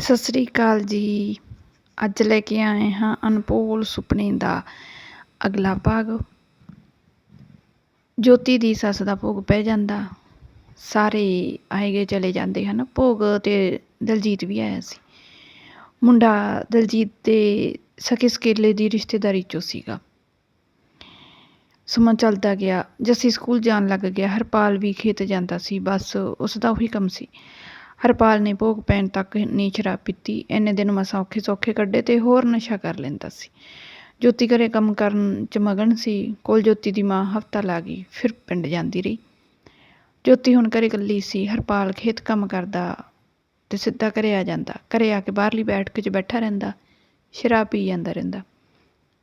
ਸਤਿ ਸ੍ਰੀ ਅਕਾਲ ਜੀ। ਅੱਜ ਲੈ ਕੇ ਆਏ ਹਾਂ ਅਨਪੋਲ ਸੁਪਨੇ ਦਾ ਅਗਲਾ ਭਾਗ। ਜੋਤੀ ਦੀ ਸੱਸ ਦਾ ਭੋਗ ਪੈ ਜਾਂਦਾ। ਸਾਰੇ ਆਏ ਗਏ ਚਲੇ ਜਾਂਦੇ ਹਨ। ਭੋਗ ਤੇ ਦਲਜੀਤ ਵੀ ਆਇਆ ਸੀ। ਮੁੰਡਾ ਦਲਜੀਤ ਦੇ ਸਕੇ ਸਕੇਲੇ ਦੀ ਰਿਸ਼ਤੇਦਾਰੀ ਚੋਂ ਸੀਗਾ। ਸਮਾਂ ਚੱਲਦਾ ਗਿਆ। ਜੱਸੀ ਸਕੂਲ ਜਾਣ ਲੱਗ ਗਿਆ। ਹਰਪਾਲ ਵੀ ਖੇਤ ਜਾਂਦਾ ਸੀ। ਬਸ ਉਸ ਦਾ ਉਹੀ ਕੰਮ ਸੀ। ਹਰਪਾਲ ਨੇ ਭੋਗ ਪੈਣ ਤੱਕ ਨਹੀਂ ਸ਼ਰਾਬ ਪੀਤੀ। ਇੰਨੇ ਦਿਨ ਮਸਾਂ ਔਖੇ ਸੌਖੇ ਕੱਢੇ ਤੇ ਹੋਰ ਨਸ਼ਾ ਕਰ ਲੈਂਦਾ ਸੀ। ਜੋਤੀ ਘਰੇ ਕੰਮ ਕਰਨ ਚ ਮਗਨ ਸੀ। ਕੋਲ ਜੋਤੀ ਦੀ ਮਾਂ ਹਫਤਾ ਲਾ ਗਈ, ਫਿਰ ਪਿੰਡ ਜਾਂਦੀ ਰਹੀ। ਜੋਤੀ ਹੁਣ ਘਰੇ ਇਕੱਲੀ ਸੀ। ਹਰਪਾਲ ਖੇਤ ਕੰਮ ਕਰਦਾ ਤੇ ਸਿੱਧਾ ਘਰੇ ਆ ਜਾਂਦਾ। ਘਰੇ ਆ ਕੇ ਬਾਹਰਲੀ ਬੈਠਕ 'ਚ ਬੈਠਾ ਰਹਿੰਦਾ। ਸ਼ਰਾਬ ਪੀ ਜਾਂਦਾ ਰਹਿੰਦਾ।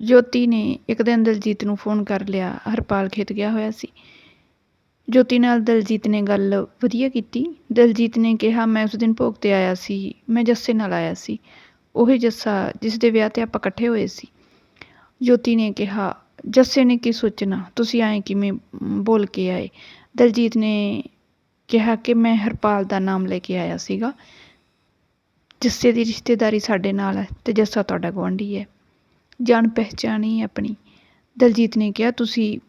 ਜੋਤੀ ਨੇ ਇੱਕ ਦਿਨ ਦਲਜੀਤ ਨੂੰ ਫੋਨ ਕਰ ਲਿਆ। ਹਰਪਾਲ ਖੇਤ ਗਿਆ ਹੋਇਆ ਸੀ। ਜੋਤੀ ਨਾਲ ਦਲਜੀਤ ਨੇ ਗੱਲ ਵਧੀਆ ਕੀਤੀ। ਦਲਜੀਤ ਨੇ ਕਿਹਾ, ਮੈਂ ਉਸ ਦਿਨ ਭੋਗ ਤੇ ਆਇਆ ਸੀ। ਮੈਂ ਜੱਸੇ ਨਾਲ ਆਇਆ ਸੀ। ਉਹੀ ਜੱਸਾ ਜਿਸ ਦੇ ਵਿਆਹ ਤੇ ਆਪਾਂ ਇਕੱਠੇ ਹੋਏ ਸੀ। ਜੋਤੀ ਨੇ ਕਿਹਾ, ਜੱਸੇ ਨੇ ਕੀ ਸੋਚਣਾ? ਤੁਸੀਂ ਆਏ ਕਿਵੇਂ ਬੋਲ ਕੇ ਆਏ? ਦਲਜੀਤ ਨੇ ਕਿਹਾ ਕਿ ਮੈਂ ਹਰਪਾਲ ਦਾ ਨਾਮ ਲੈ ਕੇ ਆਇਆ ਸੀਗਾ। ਜੱਸੇ ਦੀ ਰਿਸ਼ਤੇਦਾਰੀ ਸਾਡੇ ਨਾਲ ਹੈ ਤੇ ਜੱਸਾ ਤੁਹਾਡਾ ਗੁਆਂਢੀ ਹੈ। ਜਾਣ ਪਹਿਚਾਣੀ ਆਪਣੀ। ਦਲਜੀਤ ਨੇ ਕਿਹਾ, ਤੁਸੀਂ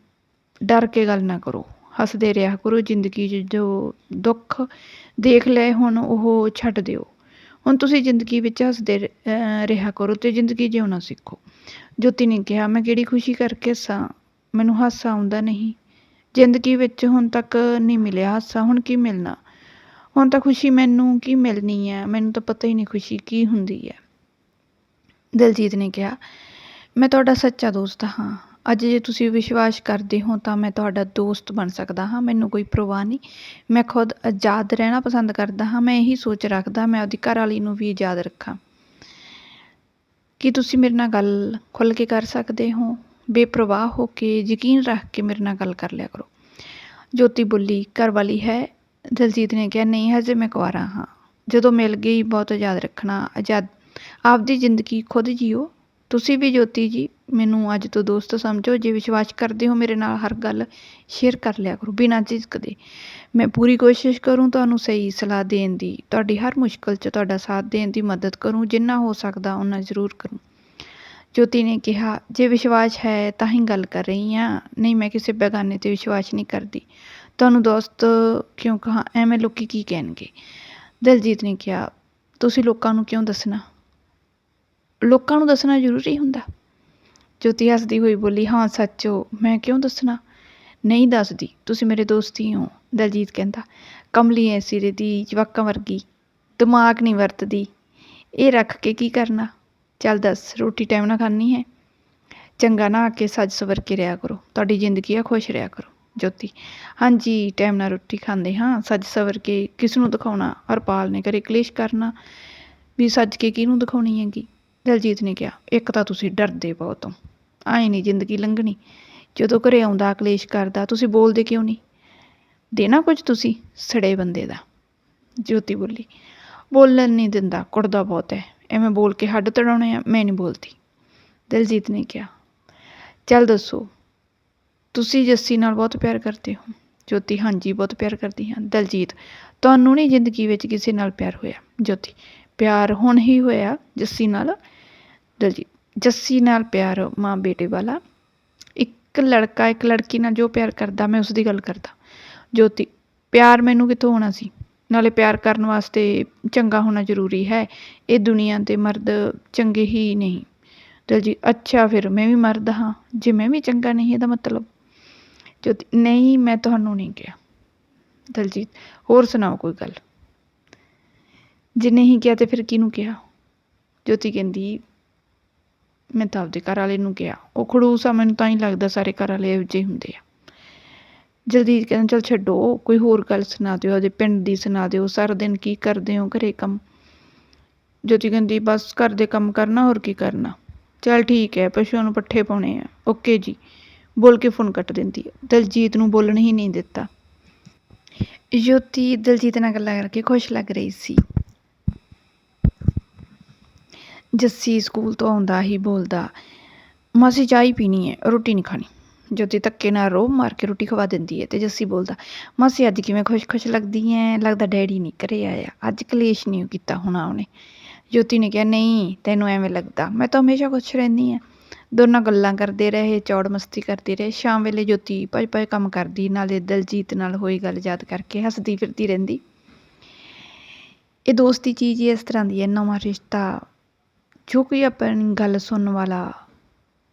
ਡਰ ਕੇ ਗੱਲ ਨਾ ਕਰੋ। ਹੱਸਦੇ ਰਿਹਾ ਕਰੋ ਜ਼ਿੰਦਗੀ 'ਚ, ਜੋ ਦੁੱਖ ਦੇਖ ਲਏ ਹੁਣ ਉਹ ਛੱਡ ਦਿਓ। ਹੁਣ ਤੁਸੀਂ ਜ਼ਿੰਦਗੀ ਵਿੱਚ ਹੱਸਦੇ ਰਿਹਾ ਕਰੋ ਤੇ ਜ਼ਿੰਦਗੀ ਜਿਉਣਾ ਸਿੱਖੋ। ਜੋਤੀ ਨੇ ਕਿਹਾ, ਮੈਂ ਕਿਹੜੀ ਖੁਸ਼ੀ ਕਰਕੇ ਹੱਸਾਂ? ਮੈਨੂੰ ਹਾਸਾ ਆਉਂਦਾ ਨਹੀਂ। ਜ਼ਿੰਦਗੀ ਵਿੱਚ ਹੁਣ ਤੱਕ ਨਹੀਂ ਮਿਲਿਆ ਹਾਸਾ, ਹੁਣ ਕੀ ਮਿਲਣਾ? ਹੁਣ ਤਾਂ ਖੁਸ਼ੀ ਮੈਨੂੰ ਕੀ ਮਿਲਣੀ ਹੈ? ਮੈਨੂੰ ਤਾਂ ਪਤਾ ਹੀ ਨਹੀਂ ਖੁਸ਼ੀ ਕੀ ਹੁੰਦੀ ਹੈ। ਦਲਜੀਤ ਨੇ ਕਿਹਾ, ਮੈਂ ਤੁਹਾਡਾ ਸੱਚਾ ਦੋਸਤ ਹਾਂ। ਅੱਜ ਜੇ ਤੁਸੀਂ ਵਿਸ਼ਵਾਸ ਕਰਦੇ ਹੋ ਤਾਂ ਮੈਂ ਤੁਹਾਡਾ ਦੋਸਤ ਬਣ ਸਕਦਾ ਹਾਂ, ਮੈਨੂੰ ਕੋਈ ਪਰਵਾਹ ਨਹੀਂ। ਮੈਂ ਖੁਦ ਆਜ਼ਾਦ ਰਹਿਣਾ ਪਸੰਦ ਕਰਦਾ ਹਾਂ, ਮੈਂ ਇਹੀ ਸੋਚ ਰੱਖਦਾ, ਮੈਂ ਉਹਦੀ ਘਰ ਵਾਲੀ ਨੂੰ ਵੀ ਆਜ਼ਾਦ ਰੱਖਾਂ। ਕੀ ਤੁਸੀਂ ਮੇਰੇ ਨਾਲ ਗੱਲ ਖੁੱਲ੍ਹ ਕੇ ਕਰ ਸਕਦੇ ਹੋ? ਬੇਪਰਵਾਹ ਹੋ ਕੇ, ਯਕੀਨ ਰੱਖ ਕੇ ਮੇਰੇ ਨਾਲ ਗੱਲ ਕਰ ਲਿਆ ਕਰੋ। ਜੋਤੀ ਬੋਲੀ ਘਰ ਵਾਲੀ ਹੈ? ਦਲਜੀਤ ਨੇ ਕਿਹਾ, ਨਹੀਂ, ਹਜੇ ਮੈਂ ਕੁਆਰਾ ਹਾਂ। ਜਦੋਂ ਮਿਲ ਗਈ, ਬਹੁਤ ਆਜ਼ਾਦ ਰੱਖਣਾ, ਆਜ਼ਾਦ, ਆਪਦੀ ਜ਼ਿੰਦਗੀ ਖੁਦ ਜੀਓ। ਤੁਸੀਂ ਵੀ ਜੋਤੀ ਜੀ, ਮੈਨੂੰ ਅੱਜ ਤੋਂ ਦੋਸਤ ਸਮਝੋ, ਜੇ ਵਿਸ਼ਵਾਸ ਕਰਦੇ ਹੋ ਮੇਰੇ ਨਾਲ ਹਰ ਗੱਲ ਸ਼ੇਅਰ ਕਰ ਲਿਆ ਕਰੋ, ਬਿਨਾਂ ਝਿਜਕ ਦੇ। ਮੈਂ ਪੂਰੀ ਕੋਸ਼ਿਸ਼ ਕਰੂੰ ਤੁਹਾਨੂੰ ਸਹੀ ਸਲਾਹ ਦੇਣ ਦੀ, ਤੁਹਾਡੀ ਹਰ ਮੁਸ਼ਕਲ 'ਚ ਤੁਹਾਡਾ ਸਾਥ ਦੇਣ ਦੀ ਮਦਦ ਕਰੂੰ, ਜਿੰਨਾ ਹੋ ਸਕਦਾ ਉਹਨਾਂ ਜ਼ਰੂਰ ਕਰੂੰ। ਜੋਤੀ ਨੇ ਕਿਹਾ, ਜੇ ਵਿਸ਼ਵਾਸ ਹੈ ਤਾਂ ਹੀ ਗੱਲ ਕਰ ਰਹੀ ਹਾਂ, ਨਹੀਂ ਮੈਂ ਕਿਸੇ ਬੇਗਾਨੇ ਤੇ ਵਿਸ਼ਵਾਸ ਨਹੀਂ ਕਰਦੀ। ਤੁਹਾਨੂੰ ਦੋਸਤ ਕਿਉਂ ਕਹਾ, ਐਵੇਂ ਲੋਕੀ ਕੀ ਕਹਿਣਗੇ? ਦਿਲਜੀਤ ਨੇ ਕਿਹਾ, ਤੁਸੀਂ ਲੋਕਾਂ ਨੂੰ ਕਿਉਂ ਦੱਸਣਾ? ਲੋਕਾਂ ਨੂੰ ਦੱਸਣਾ ਜ਼ਰੂਰੀ ਹੁੰਦਾ। ਜੋਤੀ ਹੱਸਦੀ ਹੋਈ ਬੋਲੀ, ਹਾਂ, ਸੱਚੋ ਮੈਂ ਕਿਉਂ ਦੱਸਣਾ? ਨਹੀਂ ਦੱਸਦੀ, ਤੁਸੀਂ ਮੇਰੇ ਦੋਸਤ ਹੀ ਹੋ ਦਲਜੀਤ ਕਹਿੰਦਾ। ਕਮਲੀ ਐ ਸਿਰੇ ਦੀ, ਜਵਾਕਾਂ ਵਰਗੀ, ਦਿਮਾਗ ਨਹੀਂ ਵਰਤਦੀ। ਇਹ ਰੱਖ ਕੇ ਕੀ ਕਰਨਾ? ਚੱਲ ਦੱਸ, ਰੋਟੀ ਟਾਈਮ ਨਾਲ ਖਾਣੀ ਹੈ? ਚੰਗਾ, ਨਾ ਆ ਕੇ ਸੱਜ ਸਵਰ ਕੇ ਰਿਹਾ ਕਰੋ, ਤੁਹਾਡੀ ਜ਼ਿੰਦਗੀ ਆ, ਖੁਸ਼ ਰਿਹਾ ਕਰੋ, ਜੋਤੀ। ਹਾਂਜੀ ਟਾਈਮ ਨਾਲ ਰੋਟੀ ਖਾਂਦੇ, ਹਾਂ, ਸੱਜ ਸਵਰ ਕੇ ਕਿਸ ਨੂੰ ਦਿਖਾਉਣਾ? ਹਰਪਾਲ ਨੇ ਕਰੇ ਕਲੇਸ਼ ਕਰਨਾ ਵੀ ਸੱਜ ਕੇ ਕਿਹਨੂੰ ਦਿਖਾਉਣੀ ਹੈਗੀ? ਦਲਜੀਤ ਨੇ ਕਿਹਾ, ਇੱਕ ਤਾਂ ਤੁਸੀਂ ਡਰਦੇ ਬਹੁਤ ਹੋ ਆਏ ਨਹੀਂ ਜ਼ਿੰਦਗੀ ਲੰਘਣੀ। ਜਦੋਂ ਘਰੇ ਆਉਂਦਾ, ਕਲੇਸ਼ ਕਰਦਾ, ਤੁਸੀਂ ਬੋਲਦੇ ਕਿਉਂ ਨਹੀਂ? ਦੇਣਾ ਕੁਝ ਤੁਸੀਂ? ਸੜੇ ਬੰਦੇ ਦਾ। ਜੋਤੀ ਬੋਲੀ, ਬੋਲਣ ਨਹੀਂ ਦਿੰਦਾ, ਕੁੜਦਾ ਬਹੁਤ ਹੈ ਐਵੇਂ ਬੋਲ ਕੇ ਹੱਡ ਤੜਾਉਣੇ ਆ, ਮੈਂ ਨਹੀਂ ਬੋਲਦੀ। ਦਲਜੀਤ ਨੇ ਕਿਹਾ, ਚੱਲ ਦੱਸੋ, ਤੁਸੀਂ ਜੱਸੀ ਨਾਲ ਬਹੁਤ ਪਿਆਰ ਕਰਦੇ ਹੋ? ਜੋਤੀ, ਹਾਂਜੀ, ਬਹੁਤ ਪਿਆਰ ਕਰਦੀ ਹਾਂ। ਦਲਜੀਤ, ਤੁਹਾਨੂੰ ਨਹੀਂ ਜ਼ਿੰਦਗੀ ਵਿੱਚ ਕਿਸੇ ਨਾਲ ਪਿਆਰ ਹੋਇਆ? ਜੋਤੀ, ਪਿਆਰ ਹੁਣ ਹੀ ਹੋਇਆ ਜੱਸੀ ਨਾਲ ਦਲਜੀਤ ਜੱਸੀ ਨਾਲ ਪਿਆਰ ਮਾਂ ਬੇਟੇ ਵਾਲਾ। ਇੱਕ ਲੜਕਾ, ਇੱਕ ਲੜਕੀ ਨਾਲ ਜੋ ਪਿਆਰ ਕਰਦਾ, ਮੈਂ ਉਸ ਦੀ ਗੱਲ ਕਰਦਾ। ਜੋਤੀ, ਪਿਆਰ ਮੈਨੂੰ ਕਿੱਥੋਂ ਹੋਣਾ ਸੀ? ਨਾਲੇ ਪਿਆਰ ਕਰਨ ਵਾਸਤੇ ਚੰਗਾ ਹੋਣਾ ਜ਼ਰੂਰੀ ਹੈ। ਇਹ ਦੁਨੀਆ 'ਤੇ ਮਰਦ ਚੰਗੇ ਹੀ ਨਹੀਂ। ਦਲਜੀਤ ਅੱਛਾ ਫਿਰ ਮੈਂ ਵੀ ਮਰਦ ਹਾਂ। ਜੇ ਮੈਂ ਵੀ ਚੰਗਾ ਨਹੀਂ, ਇਹਦਾ ਮਤਲਬ? ਜੋਤੀ, ਨਹੀਂ, ਮੈਂ ਤੁਹਾਨੂੰ ਨਹੀਂ ਕਿਹਾ। ਦਲਜੀਤ ਹੋਰ ਸੁਣਾਓ ਕੋਈ ਗੱਲ? ਜੇ ਨਹੀਂ ਕਿਹਾ ਤੇ ਫਿਰ ਕਿਹਨੂੰ ਕਿਹਾ? ਜੋਤੀ ਕਹਿੰਦੀ ਮੈਂ ਤਾਂ ਆਪਦੇ ਘਰ ਵਾਲੇ ਨੂੰ ਕਿਹਾ, ਉਹ ਖੜੂਸ ਆ, ਮੈਨੂੰ ਤਾਂ ਹੀ ਲੱਗਦਾ ਸਾਰੇ ਘਰ ਵਾਲੇ ਇਹੋ ਜਿਹੇ ਹੁੰਦੇ ਆ। ਜਲਦੀ ਕਹਿੰਦਾ, ਚਲ ਛੱਡੋ, ਕੋਈ ਹੋਰ ਗੱਲ ਸੁਣਾ ਦਿਓ ਉਹਦੇ ਪਿੰਡ ਦੀ ਸੁਣਾ ਦਿਓ, ਸਾਰਾ ਦਿਨ ਕੀ ਕਰਦੇ ਹੋ ਘਰੇ ਕੰਮ? ਜੋਤੀ ਕਹਿੰਦੀ, ਬਸ ਘਰ ਦੇ ਕੰਮ ਕਰਨਾ, ਹੋਰ ਕੀ ਕਰਨਾ? ਚਲ ਠੀਕ ਹੈ ਪਸ਼ੂਆਂ ਨੂੰ ਪੱਠੇ ਪਾਉਣੇ ਆ, ਓਕੇ ਜੀ। ਬੋਲ ਕੇ ਫੋਨ ਕੱਟ ਦਿੰਦੀ ਹੈ ਦਲਜੀਤ ਨੂੰ ਬੋਲਣ ਹੀ ਨਹੀਂ ਦਿੱਤਾ। ਜੋਤੀ ਦਲਜੀਤ ਨਾਲ ਗੱਲਾਂ ਕਰਕੇ ਖੁਸ਼ ਲੱਗ ਰਹੀ ਸੀ। ਜੱਸੀ ਸਕੂਲ ਤੋਂ ਆਉਂਦਾ ਹੀ ਬੋਲਦਾ, ਮਾਸੀ ਚਾਹ ਹੀ ਪੀਣੀ ਹੈ, ਰੋਟੀ ਨਹੀਂ ਖਾਣੀ। ਜੋਤੀ ਧੱਕੇ ਨਾਲ ਰੋਹ ਮਾਰ ਕੇ ਰੋਟੀ ਖਵਾ ਦਿੰਦੀ ਹੈ ਤੇ ਜੱਸੀ ਬੋਲਦਾ, ਮਾਸੀ ਅੱਜ ਕਿਵੇਂ ਖੁਸ਼-ਖੁਸ਼ ਲੱਗਦੀ ਐ? ਲੱਗਦਾ ਡੈਡੀ ਨਹੀਂ ਘਰੇ ਆਇਆ। ਅੱਜ ਕਲੇਸ਼ ਨਹੀਂ ਕੀਤਾ ਹੋਣਾ ਉਹਨੇ। ਜੋਤੀ ਨੇ ਕਿਹਾ, ਨਹੀਂ, ਤੈਨੂੰ ਐਵੇਂ ਲੱਗਦਾ। ਮੈਂ ਤਾਂ ਹਮੇਸ਼ਾ ਖੁਸ਼ ਰਹਿੰਦੀ ਹਾਂ। ਦੋਨਾਂ ਗੱਲਾਂ ਕਰਦੇ ਰਹੇ, ਚੌੜ ਮਸਤੀ ਕਰਦੇ ਰਹੇ। ਸ਼ਾਮ ਵੇਲੇ ਜੋਤੀ ਭੱਜ ਭੱਜ ਕੰਮ ਕਰਦੀ, ਨਾਲੇ ਦਲਜੀਤ ਨਾਲ ਹੋਈ ਗੱਲ ਯਾਦ ਕਰਕੇ ਹੱਸਦੀ ਫਿਰਦੀ ਰਹਿੰਦੀ। ਇਹ ਦੋਸਤੀ ਚੀਜ਼ ਹੀ ਇਸ ਤਰ੍ਹਾਂ ਦੀ ਹੈ, ਨਵਾਂ ਰਿਸ਼ਤਾ ਜੋ ਕੋਈ ਆਪਣੀ ਗੱਲ ਸੁਣਨ ਵਾਲਾ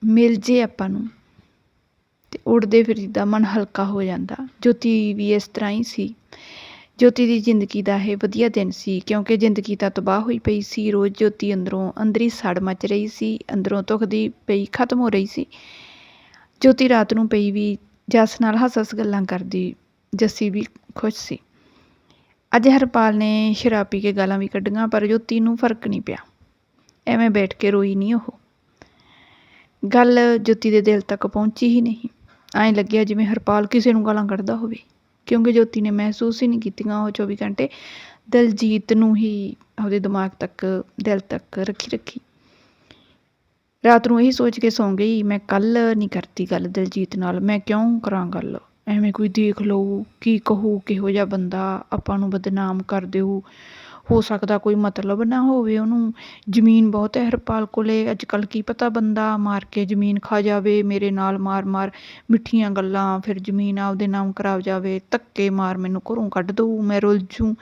ਮਿਲ ਜੇ ਆਪਾਂ ਨੂੰ ਅਤੇ ਉੱਡਦੇ ਫਿਰਦਾ ਮਨ ਹਲਕਾ ਹੋ ਜਾਂਦਾ। ਜੋਤੀ ਵੀ ਇਸ ਤਰ੍ਹਾਂ ਹੀ ਸੀ। ਜੋਤੀ ਦੀ ਜ਼ਿੰਦਗੀ ਦਾ ਇਹ ਵਧੀਆ ਦਿਨ ਸੀ, ਕਿਉਂਕਿ ਜ਼ਿੰਦਗੀ ਤਾਂ ਤਬਾਹ ਹੋਈ ਪਈ ਸੀ। ਰੋਜ਼ ਜੋਤੀ ਅੰਦਰੋਂ ਅੰਦਰੀ ਸੜ ਮਚ ਰਹੀ ਸੀ, ਅੰਦਰੋਂ ਧੁਖਦੀ ਪਈ ਖਤਮ ਹੋ ਰਹੀ ਸੀ। ਜੋਤੀ ਰਾਤ ਨੂੰ ਪਈ ਵੀ ਜੱਸ ਨਾਲ ਹੱਸ ਹੱਸ ਗੱਲਾਂ ਕਰਦੀ, ਜੱਸੀ ਵੀ ਖੁਸ਼ ਸੀ। ਅੱਜ ਹਰਪਾਲ ਨੇ ਸ਼ਰਾਬ ਪੀ ਕੇ ਗਾਲਾਂ ਵੀ ਕੱਢੀਆਂ, ਪਰ ਜੋਤੀ ਨੂੰ ਫ਼ਰਕ ਨਹੀਂ ਪਿਆ। ਐਵੇਂ ਬੈਠ ਕੇ ਰੋਈ ਨਹੀਂ ਉਹ। ਗੱਲ ਜੋਤੀ ਦੇ ਦਿਲ ਤੱਕ ਪਹੁੰਚੀ ਹੀ ਨਹੀਂ। ਐਂ ਲੱਗਿਆ ਜਿਵੇਂ ਹਰਪਾਲ ਕਿਸੇ ਨੂੰ ਗਾਲਾਂ ਕੱਢਦਾ ਹੋਵੇ। ਕਿਉਂਕਿ ਜੋਤੀ ਨੇ ਮਹਿਸੂਸ ਹੀ ਨਹੀਂ ਕੀਤੀਆਂ ਉਹ 24 ਘੰਟੇ ਦਲਜੀਤ ਨੂੰ ਹੀ ਉਹਦੇ ਦਿਮਾਗ ਤੱਕ, ਦਿਲ ਤੱਕ ਰੱਖੀ ਰੱਖੀ। ਰਾਤ ਨੂੰ ਇਹੀ ਸੋਚ ਕੇ ਸੌਂ ਗਈ, ਮੈਂ ਕੱਲ ਨਹੀਂ ਕਰਤੀ ਗੱਲ ਦਿਲਜੀਤ ਨਾਲ, ਮੈਂ ਕਿਉਂ ਕਰਾਂ ਗੱਲ? ਐਵੇਂ ਕੋਈ ਦੇਖ ਲਊ, ਕੀ ਕਹੂ, ਕਿਹੋ ਜਿਹਾ ਬੰਦਾ, ਆਪਾਂ ਨੂੰ ਬਦਨਾਮ ਕਰ ਦਿਓ ਹੋ ਸਕਦਾ ਕੋਈ ਮਤਲਬ ਨਾ ਹੋਵੇ ਉਹਨੂੰ। ਜ਼ਮੀਨ ਬਹੁਤ ਹੈ ਹਰਪਾਲ ਕੋਲੇ। ਅੱਜ ਕੱਲ੍ਹ ਕੀ ਪਤਾ ਬੰਦਾ ਮਾਰ ਕੇ ਜ਼ਮੀਨ ਖਾ ਜਾਵੇ, ਮੇਰੇ ਨਾਲ ਮਾਰ ਮਾਰ ਮਿੱਠੀਆਂ ਗੱਲਾਂ, ਫਿਰ ਜ਼ਮੀਨ ਆਪਦੇ ਨਾਮ ਕਰਾ ਜਾਵੇ, ਧੱਕੇ ਮਾਰ ਮੈਨੂੰ ਘਰੋਂ ਕੱਢ ਦਊ, ਮੈਂ ਰੁੱਲ ਜੂ।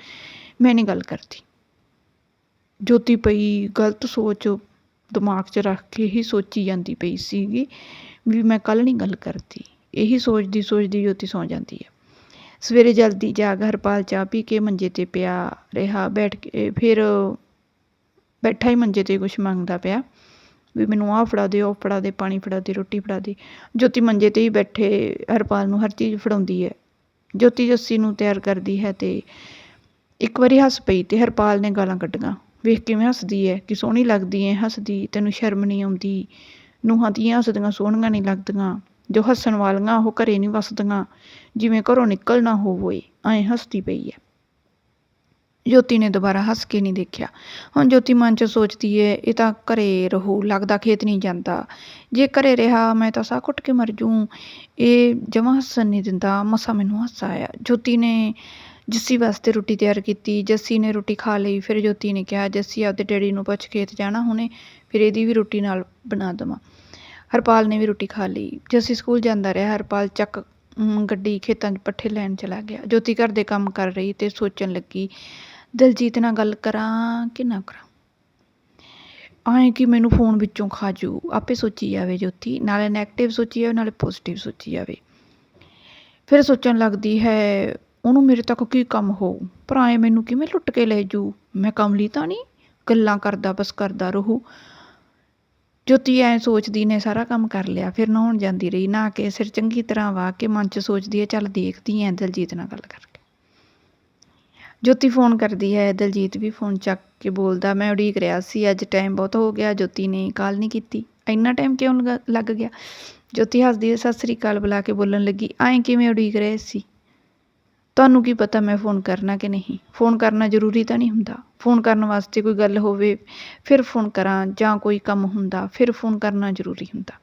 ਮੈਂ ਨਹੀਂ ਗੱਲ ਕਰਦੀ। ਜੋਤੀ ਪਈ, ਗਲਤ ਸੋਚ ਦਿਮਾਗ 'ਚ ਰੱਖ ਕੇ ਹੀ ਸੋਚੀ ਜਾਂਦੀ ਪਈ ਸੀਗੀ ਵੀ ਮੈਂ ਕੱਲ ਨਹੀਂ ਗੱਲ ਕਰਦੀ। ਇਹੀ ਸੋਚਦੀ ਸੋਚਦੀ ਜੋਤੀ ਸੌਂ ਜਾਂਦੀ ਹੈ। ਸਵੇਰੇ ਜਲਦੀ ਜਾਗ ਹਰਪਾਲ ਚਾਹ ਪੀ ਕੇ ਮੰਜੇ 'ਤੇ ਪਿਆ ਰਿਹਾ, ਬੈਠ ਕੇ, ਫਿਰ ਬੈਠਾ ਹੀ ਮੰਜੇ 'ਤੇ ਕੁਛ ਮੰਗਦਾ ਪਿਆ, ਵੀ ਮੈਨੂੰ ਆਹ ਫੜਾ ਦੇ ਉਹ ਫੜਾ ਦੇ, ਪਾਣੀ ਫੜਾ ਦੇ, ਰੋਟੀ ਫੜਾ ਦੇ। ਜੋਤੀ ਮੰਜੇ 'ਤੇ ਹੀ ਬੈਠੇ, ਹਰਪਾਲ ਨੂੰ ਹਰ ਚੀਜ਼ ਫੜਾਉਂਦੀ ਹੈ। ਜੋਤੀ ਜੱਸੀ ਨੂੰ ਤਿਆਰ ਕਰਦੀ ਹੈ ਤੇ ਇੱਕ ਵਾਰੀ ਹੱਸ ਪਈ ਤੇ ਹਰਪਾਲ ਨੇ ਗਾਲਾਂ ਕੱਢੀਆਂ। ਵੇਖ ਕਿਵੇਂ ਹੱਸਦੀ ਹੈ, ਕਿ ਸੋਹਣੀ ਲੱਗਦੀ ਹੈ, ਹੱਸਦੀ, ਤੈਨੂੰ ਸ਼ਰਮ ਨਹੀਂ ਆਉਂਦੀ, ਨੂੰਹਾਂ ਦੀਆਂ ਹੱਸਦੀਆਂ, ਸੋਹਣੀਆਂ ਨਹੀਂ ਲੱਗਦੀਆਂ। ਜੋ ਹੱਸਣ ਵਾਲੀਆਂ ਉਹ ਘਰੇ ਨਹੀਂ ਵਸਦੀਆਂ, ਜਿਵੇਂ ਘਰੋਂ ਨਿਕਲ ਨਾ ਹੋਵੇ, ਐਂ ਹੱਸਦੀ ਪਈ ਹੈ ਜੋਤੀ ਨੇ ਦੁਬਾਰਾ ਹੱਸ ਕੇ ਨਹੀਂ ਦੇਖਿਆ। ਹੁਣ ਜੋਤੀ ਮਨ 'ਚ ਸੋਚਦੀ ਹੈ ਇਹ ਤਾਂ ਘਰੇ ਰਹੂ, ਲੱਗਦਾ ਖੇਤ ਨਹੀਂ ਜਾਂਦਾ। ਜੇ ਘਰੇ ਰਿਹਾ, ਮੈਂ ਤਾਂ ਸਾਹ ਘੁੱਟ ਕੇ ਮਰ ਜੂ। ਇਹ ਜਮਾਂ ਹੱਸਣ ਨਹੀਂ ਦਿੰਦਾ, ਮਸਾ ਮੈਨੂੰ ਹੱਸ ਆਇਆ। ਜੋਤੀ ਨੇ ਜੱਸੀ ਵਾਸਤੇ ਰੋਟੀ ਤਿਆਰ ਕੀਤੀ। ਜੱਸੀ ਨੇ ਰੋਟੀ ਖਾ ਲਈ, ਫਿਰ ਜੋਤੀ ਨੇ ਕਿਹਾ, ਜੱਸੀ ਆਪਦੇ ਡੈਡੀ ਨੂੰ ਪੁੱਛ ਖੇਤ ਜਾਣਾ ਹੁਣੇ, ਫਿਰ ਇਹਦੀ ਵੀ ਰੋਟੀ ਨਾਲ ਬਣਾ ਦੇਵਾਂ। ਹਰਪਾਲ ਨੇ ਵੀ ਰੋਟੀ ਖਾ ਲਈ। ਜੱਸੀ ਸਕੂਲ ਜਾਂਦਾ ਰਿਹਾ, ਹਰਪਾਲ ਚੱਕ ਗੱਡੀ ਖੇਤਾਂ 'ਚ ਪੱਠੇ ਲੈਣ ਚਲਾ ਗਿਆ। ਜੋਤੀ ਘਰ ਦੇ ਕੰਮ ਕਰ ਰਹੀ ਤੇ ਸੋਚਣ ਲੱਗੀ, ਦਲਜੀਤ ਨਾਲ ਗੱਲ ਕਰਾਂ ਕਿ ਨਾ ਕਰਾਂ? ਆਏ ਕਿ ਮੈਨੂੰ ਫੋਨ ਵਿੱਚੋਂ ਖਾ ਜੂ ਆਪੇ ਸੋਚੀ ਜਾਵੇ ਜੋਤੀ, ਨਾਲੇ ਨੈਗੇਟਿਵ ਸੋਚੀ ਜਾਵੇ, ਨਾਲੇ ਪੋਜ਼ਿਟਿਵ ਸੋਚੀ ਜਾਵੇ। ਫਿਰ ਸੋਚਣ ਲੱਗਦੀ ਹੈ, ਉਹਨੂੰ ਮੇਰੇ ਤੱਕ ਕੀ ਕੰਮ ਹੋਊ? ਪਰ ਆਏ ਮੈਨੂੰ ਕਿਵੇਂ ਲੁੱਟ ਕੇ ਲੈ ਜੂ? ਮੈਂ ਕੰਮ ਲਈ ਤਾਂ ਨਹੀਂ? ਗੱਲਾਂ ਕਰਦਾ, ਬਸ ਕਰਦਾ ਰਹੂ। ਜੋਤੀ ਐ ਸੋਚਦੀ ਨੇ, ਸਾਰਾ ਕੰਮ ਕਰ ਲਿਆ, ਫਿਰ ਨਹਾਉਣ ਜਾਂਦੀ ਰਹੀ, ਨਹਾ ਕੇ ਸਿਰ ਚੰਗੀ ਤਰ੍ਹਾਂ ਵਾ ਕੇ ਮਨ 'ਚ ਸੋਚਦੀ ਹੈ, ਚੱਲ ਦੇਖਦੀ ਐ ਦਲਜੀਤ ਨਾਲ ਗੱਲ ਕਰਕੇ। ਜੋਤੀ ਫੋਨ ਕਰਦੀ ਹੈ, ਦਲਜੀਤ ਵੀ ਫੋਨ ਚੱਕ ਕੇ ਬੋਲਦਾ, ਮੈਂ ਉਡੀਕ ਰਿਹਾ ਸੀ, ਅੱਜ ਟਾਈਮ ਬਹੁਤ ਹੋ ਗਿਆ, ਜੋਤੀ ਨੇ ਕਾਲ ਨਹੀਂ ਕੀਤੀ। ਇੰਨਾ ਟਾਈਮ ਕਿਉਂ ਲੱਗ ਗਿਆ? ਜੋਤੀ ਹੱਸਦੀ ਹੋਈ ਸਤਿ ਸ੍ਰੀ ਅਕਾਲ, ਬੁਲਾ ਕੇ ਬੋਲਣ ਲੱਗੀ ਐਂ ਕਿਵੇਂ ਉਡੀਕ ਰਹੇ ਸੀ? ਤੁਹਾਨੂੰ ਕੀ ਪਤਾ ਮੈਂ ਫੋਨ ਕਰਨਾ ਕਿ ਨਹੀਂ? ਫੋਨ ਕਰਨਾ ਜ਼ਰੂਰੀ ਤਾਂ ਨਹੀਂ ਹੁੰਦਾ। ਫੋਨ ਕਰਨ ਵਾਸਤੇ ਕੋਈ ਗੱਲ ਹੋਵੇ, ਫਿਰ ਫੋਨ ਕਰਾਂ ਜਾਂ ਕੋਈ ਕੰਮ ਹੁੰਦਾ, ਫਿਰ ਫੋਨ ਕਰਨਾ ਜ਼ਰੂਰੀ ਹੁੰਦਾ।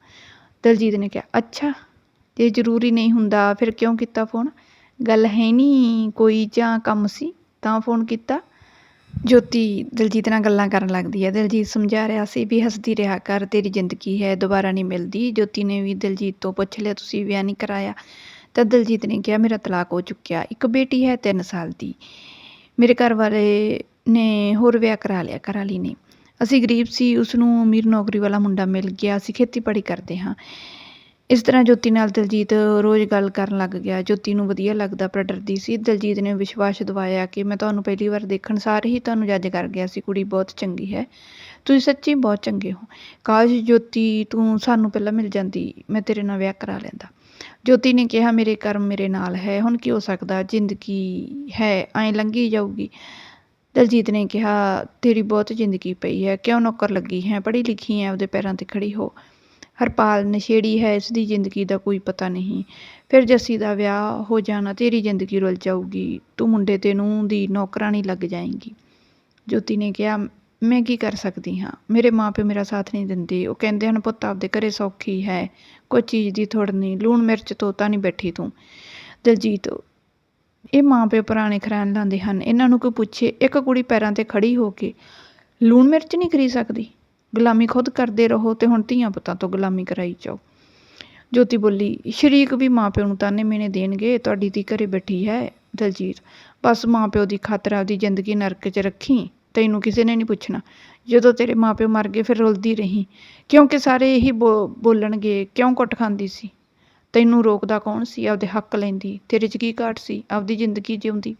ਦਲਜੀਤ ਨੇ ਕਿਹਾ, ਅੱਛਾ, ਜੇ ਜ਼ਰੂਰੀ ਨਹੀਂ ਹੁੰਦਾ ਫਿਰ ਕਿਉਂ ਕੀਤਾ ਫੋਨ? ਗੱਲ ਹੈ ਨਹੀਂ ਕੋਈ ਜਾਂ ਕੰਮ ਸੀ, ਤਾਂ ਫੋਨ ਕੀਤਾ। ਜੋਤੀ ਦਿਲਜੀਤ ਨਾਲ ਗੱਲਾਂ ਕਰਨ ਲੱਗਦੀ ਹੈ। ਦਿਲਜੀਤ ਸਮਝਾ ਰਿਹਾ ਸੀ ਵੀ ਹੱਸਦੀ ਰਿਹਾ ਕਰ, ਤੇਰੀ ਜ਼ਿੰਦਗੀ ਹੈ, ਦੁਬਾਰਾ ਨਹੀਂ ਮਿਲਦੀ। ਜੋਤੀ ਨੇ ਵੀ ਦਿਲਜੀਤ ਤੋਂ ਪੁੱਛ ਲਿਆ, ਤੁਸੀਂ ਵਿਆਹ ਨਹੀਂ ਕਰਾਇਆ? ਤਾਂ ਦਲਜੀਤ ਨੇ ਕਿਹਾ, ਮੇਰਾ ਤਲਾਕ ਹੋ ਚੁੱਕਿਆ। ਇੱਕ ਬੇਟੀ ਹੈ 3 ਸਾਲ ਦੀ। ਮੇਰੇ ਘਰ ਵਾਲੇ ਨੇ ਹੋਰ ਵਿਆਹ ਕਰਾ ਲਿਆ ਘਰ ਵਾਲੀ ਨੇ। ਅਸੀਂ ਗਰੀਬ ਸੀ ਉਸ ਨੂੰ ਅਮੀਰ ਨੌਕਰੀ ਵਾਲਾ ਮੁੰਡਾ ਮਿਲ ਗਿਆ। ਅਸੀਂ ਖੇਤੀਬਾੜੀ ਕਰਦੇ ਹਾਂ। ਇਸ ਤਰ੍ਹਾਂ ਜੋਤੀ ਨਾਲ ਦਲਜੀਤ ਰੋਜ਼ ਗੱਲ ਕਰਨ ਲੱਗ ਗਿਆ। ਜੋਤੀ ਨੂੰ ਵਧੀਆ ਲੱਗਦਾ, ਪਰ ਡਰਦੀ ਸੀ। ਦਲਜੀਤ ਨੇ ਵਿਸ਼ਵਾਸ ਦਿਵਾਇਆ ਕਿ ਮੈਂ ਤੁਹਾਨੂੰ ਪਹਿਲੀ ਵਾਰ ਦੇਖਣ ਸਾਰ ਹੀ ਤੁਹਾਨੂੰ ਜੱਜ ਕਰ ਗਿਆ ਸੀ। ਕੁੜੀ ਬਹੁਤ ਚੰਗੀ ਹੈ। ਤੁਸੀਂ ਸੱਚੀ ਬਹੁਤ ਚੰਗੇ ਹੋ। ਕਾਸ਼ ਜੋਤੀ ਤੂੰ ਸਾਨੂੰ ਪਹਿਲਾਂ ਮਿਲ ਜਾਂਦੀ, ਮੈਂ ਤੇਰੇ ਨਾਲ ਵਿਆਹ ਕਰਾ ਲੈਂਦਾ। ਜੋਤੀ ਨੇ ਕਿਹਾ, ਮੇਰੇ ਕਰਮ ਮੇਰੇ ਨਾਲ ਹੈ, ਹੁਣ ਕੀ ਹੋ ਸਕਦਾ? ਜ਼ਿੰਦਗੀ ਹੈ, ਐਂ ਲੰਘੀ ਜਾਊਗੀ। ਦਲਜੀਤ ਨੇ ਕਿਹਾ, ਤੇਰੀ ਬਹੁਤ ਜ਼ਿੰਦਗੀ ਪਈ ਹੈ, ਕਿਉਂ ਨੌਕਰ ਲੱਗੀ ਹੈ? ਪੜ੍ਹੀ ਲਿਖੀ ਹੈ, ਉਹਦੇ ਪੈਰਾਂ ਤੇ ਖੜੀ ਹੋ। ਹਰਪਾਲ ਨਸ਼ੇੜੀ ਹੈ, ਇਸ ਦੀ ਜ਼ਿੰਦਗੀ ਦਾ ਕੋਈ ਪਤਾ ਨਹੀਂ। ਫਿਰ ਜੱਸੀ ਦਾ ਵਿਆਹ ਹੋ ਜਾਣਾ, ਤੇਰੀ ਜ਼ਿੰਦਗੀ ਰੁਲ ਜਾਊਗੀ। ਤੂੰ ਮੁੰਡੇ ਤੇ ਨੂੰਹ ਦੀ ਨੌਕਰਾਨੀ ਲੱਗ ਜਾਏਗੀ। ਜੋਤੀ ਨੇ ਕਿਹਾ ਮੈਂ ਕੀ ਕਰ ਸਕਦੀ ਹਾਂ? ਮੇਰੇ ਮਾਪੇ ਮੇਰਾ ਸਾਥ ਨਹੀਂ ਦਿੰਦੇ। ਉਹ ਕਹਿੰਦੇ ਹਨ, ਪੁੱਤ, ਆਪਦੇ ਘਰੇ ਸੌਖੀ ਹੈ। ਕੋਈ ਚੀਜ਼ ਦੀ ਥੋੜ ਨਹੀਂ। ਲੂਣ ਮਿਰਚ ਤੋਂ ਤਾਂ ਨਹੀਂ ਬੈਠੀ ਤੂੰ। ਦਿਲਜੀਤ, ਇਹ ਮਾਂ ਪਿਓ ਪੁਰਾਣੇ ਖਰਾਨ ਲਾਉਂਦੇ ਹਨ। ਇਹਨਾਂ ਨੂੰ ਕੋਈ ਪੁੱਛੇ, ਇੱਕ ਕੁੜੀ ਪੈਰਾਂ ਤੇ ਖੜੀ ਹੋ ਕੇ ਲੂਣ ਮਿਰਚ ਨਹੀਂ ਖਰੀਦ ਸਕਦੀ? ਗੁਲਾਮੀ ਖੁਦ ਕਰਦੇ ਰਹੋ ਤੇ ਹੁਣ ਧੀਆਂ ਪੁੱਤਾਂ ਤੋਂ ਗੁਲਾਮੀ ਕਰਾਈ ਜਾਓ। ਜੋਤੀ ਬੋਲੀ, ਸ਼ਰੀਕ ਵੀ ਮਾਂ ਪਿਓ ਨੂੰ ਤਾਨੇ ਮੇਨੇ ਦੇਣਗੇ। ਤੁਹਾਡੀ ਧੀ ਘਰੇ ਬੈਠੀ ਹੈ। ਦਲਜੀਤ, ਬਸ ਮਾਂ ਪਿਓ ਦੀ ਖਾਤਰ ਆਪਦੀ ਜ਼ਿੰਦਗੀ ਨਰਕ 'ਚ ਰੱਖੀ। ਤੈਨੂੰ ਕਿਸੇ ਨੇ ਨਹੀਂ ਪੁੱਛਣਾ। ਜਦੋਂ ਤੇਰੇ ਮਾਂ ਪਿਓ ਮਰ ਗਏ, ਫਿਰ ਰੁਲਦੀ ਰਹੀ। ਕਿਉਂਕਿ ਸਾਰੇ ਇਹੀ ਬੋ- ਬੋਲਣਗੇ, ਕਿਉਂ ਕੁੱਟ ਖਾਂਦੀ ਸੀ? ਤੈਨੂੰ ਰੋਕਦਾ ਕੌਣ ਸੀ? ਆਪਦੇ ਹੱਕ ਲੈਂਦੀ। ਤੇਰੇ 'ਚ ਕੀ ਘਾਟ ਸੀ? ਆਪਦੀ ਜ਼ਿੰਦਗੀ ਜਿਉਂਦੀ।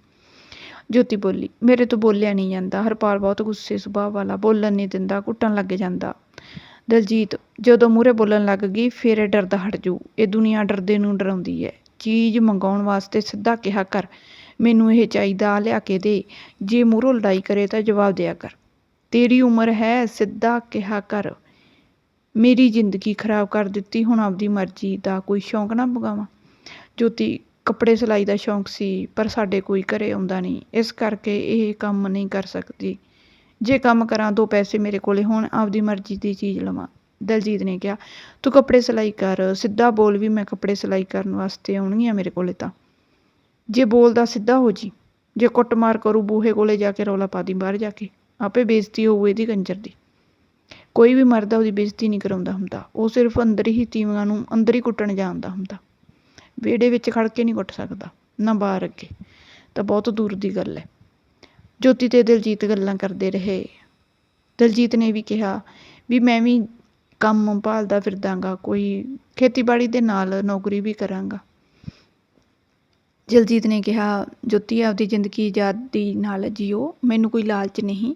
ਜੋਤੀ ਬੋਲੀ, ਮੇਰੇ ਤੋਂ ਬੋਲਿਆ ਨਹੀਂ ਜਾਂਦਾ। ਹਰਪਾਲ ਬਹੁਤ ਗੁੱਸੇ ਸੁਭਾਅ ਵਾਲਾ, ਬੋਲਣ ਨਹੀਂ ਦਿੰਦਾ, ਕੁੱਟਣ ਲੱਗ ਜਾਂਦਾ। ਦਲਜੀਤ ਜਦੋਂ ਮੂਹਰੇ ਬੋਲਣ ਲੱਗ ਗਈ, ਫਿਰ ਇਹ ਡਰਦਾ ਹਟ ਜੂ ਇਹ ਦੁਨੀਆ ਡਰਦੇ ਨੂੰ ਡਰਾਉਂਦੀ ਹੈ। ਚੀਜ਼ ਮੰਗਾਉਣ ਵਾਸਤੇ ਸਿੱਧਾ ਕਿਹਾ ਕਰ। ਮੈਨੂੰ ਇਹ ਚਾਹੀਦਾ, ਲਿਆ ਕੇ ਦੇ। ਜੇ ਮੂਹਰੋਂ ਲੜਾਈ ਕਰੇ ਤਾਂ ਜਵਾਬ ਦਿਆ ਕਰ। ਤੇਰੀ ਉਮਰ ਹੈ, ਸਿੱਧਾ ਕਿਹਾ ਕਰ। ਮੇਰੀ ਜ਼ਿੰਦਗੀ ਖਰਾਬ ਕਰ ਦਿੱਤੀ, ਹੁਣ ਆਪਦੀ ਮਰਜ਼ੀ ਦਾ ਕੋਈ ਸ਼ੌਂਕ ਨਾ ਪਗਾਵਾਂ ਜੋਤੀ, ਕੱਪੜੇ ਸਿਲਾਈ ਦਾ ਸ਼ੌਂਕ ਸੀ, ਪਰ ਸਾਡੇ ਕੋਈ ਘਰੇ ਆਉਂਦਾ ਨਹੀਂ। ਇਸ ਕਰਕੇ ਇਹ ਕੰਮ ਨਹੀਂ ਕਰ ਸਕਦੀ। ਜੇ ਕੰਮ ਕਰਾਂ, ਦੋ ਪੈਸੇ ਮੇਰੇ ਕੋਲੇ ਹੋਣ, ਆਪਦੀ ਮਰਜ਼ੀ ਦੀ ਚੀਜ਼ ਲਵਾਂ। ਦਲਜੀਤ ਨੇ ਕਿਹਾ, ਤੂੰ ਕੱਪੜੇ ਸਿਲਾਈ ਕਰ। ਸਿੱਧਾ ਬੋਲ ਵੀ ਮੈਂ ਕੱਪੜੇ ਸਿਲਾਈ ਕਰਨ ਵਾਸਤੇ ਆਉਣੀ ਆ ਮੇਰੇ ਕੋਲੇ ਤਾਂ। ਜੇ ਬੋਲਦਾ ਸਿੱਧਾ ਹੋ ਜੀ, ਜੇ ਕੁੱਟਮਾਰ ਕਰੂ ਬੂਹੇ ਕੋਲੇ ਜਾ ਕੇ ਰੌਲਾ ਪਾ ਦੀ ਬਾਹਰ ਜਾ ਕੇ, ਆਪੇ ਬੇਇੱਜ਼ਤੀ ਹੋਊ ਇਹਦੀ ਕੰਜਰ ਦੀ। ਕੋਈ ਵੀ ਮਰਦਾ ਉਹਦੀ ਬੇਇੱਜ਼ਤੀ ਨਹੀਂ ਕਰਾਉਂਦਾ ਹੁੰਦਾ, ਉਹ ਸਿਰਫ ਅੰਦਰ ਹੀ ਤੀਵੀਆਂ ਨੂੰ ਅੰਦਰ ਹੀ ਕੁੱਟਣ ਜਾਣਦਾ ਹੁੰਦਾ। ਵਿਹੜੇ ਵਿੱਚ ਖੜ ਕੇ ਨਹੀਂ ਕੁੱਟ ਸਕਦਾ, ਨਾ ਬਾਹਰ ਅੱਗੇ, ਤਾਂ ਬਹੁਤ ਦੂਰ ਦੀ ਗੱਲ ਹੈ। ਜੋਤੀ ਤੇ ਦਿਲਜੀਤ ਗੱਲਾਂ ਕਰਦੇ ਰਹੇ। ਦਿਲਜੀਤ ਨੇ ਵੀ ਕਿਹਾ ਵੀ ਮੈਂ ਵੀ ਕੰਮ ਭਾਲਦਾ ਫਿਰਦਾਂਗਾ, ਕੋਈ ਖੇਤੀਬਾੜੀ ਦੇ ਨਾਲ ਨੌਕਰੀ ਵੀ ਕਰਾਂਗਾ। ਦਿਲਜੀਤ ਨੇ ਕਿਹਾ, ਜੋਤੀ, ਆਪਦੀ ਜ਼ਿੰਦਗੀ ਆਜ਼ਾਦੀ ਨਾਲ ਜੀਓ। ਮੈਨੂੰ ਕੋਈ ਲਾਲਚ ਨਹੀਂ,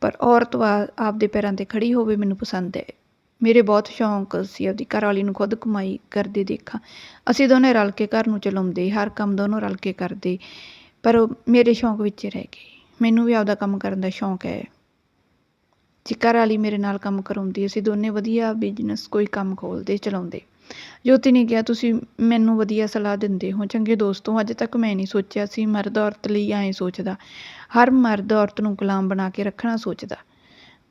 ਪਰ ਔਰਤ ਵਾ ਆਪਦੇ ਪੈਰਾਂ ਤੇ ਖੜੀ ਹੋਵੇ ਮੈਨੂੰ ਪਸੰਦ ਹੈ। ਮੇਰੇ ਬਹੁਤ ਸ਼ੌਂਕ ਸੀ ਆਪਦੀ ਘਰਵਾਲੀ ਨੂੰ ਖੁਦ ਕਮਾਈ ਕਰਦੇ ਦੇਖਾਂ। ਅਸੀਂ ਦੋਨੇ ਰਲ ਕੇ ਘਰ ਨੂੰ ਚਲਾਉਂਦੇ, ਹਰ ਕੰਮ ਦੋਨੋਂ ਰਲ ਕੇ ਕਰਦੇ, ਪਰ ਉਹ ਮੇਰੇ ਸ਼ੌਂਕ ਵਿੱਚ ਰਹਿ ਗਏ। ਮੈਨੂੰ ਵੀ ਆਪਦਾ ਕੰਮ ਕਰਨ ਦਾ ਸ਼ੌਂਕ ਹੈ। ਜੇ ਘਰ ਵਾਲੀ ਮੇਰੇ ਨਾਲ ਕੰਮ ਕਰਾਉਂਦੀ, ਅਸੀਂ ਦੋਨੇ ਵਧੀਆ ਬਿਜ਼ਨਸ ਕੋਈ ਕੰਮ ਖੋਲ੍ਹਦੇ, ਚਲਾਉਂਦੇ। ਜੋਤੀ ਨੇ ਕਿਹਾ, ਤੁਸੀਂ ਮੈਨੂੰ ਵਧੀਆ ਸਲਾਹ ਦਿੰਦੇ ਹੋ। ਚੰਗੇ ਦੋਸਤੋ ਹੋ। ਅੱਜ ਤੱਕ ਮੈਂ ਨਹੀਂ ਸੋਚਿਆ ਸੀ ਮਰਦ ਔਰਤ ਲਈ ਐਂ ਸੋਚਦਾ। ਹਰ ਮਰਦ ਔਰਤ ਨੂੰ ਗੁਲਾਮ ਬਣਾ ਕੇ ਰੱਖਣਾ ਸੋਚਦਾ।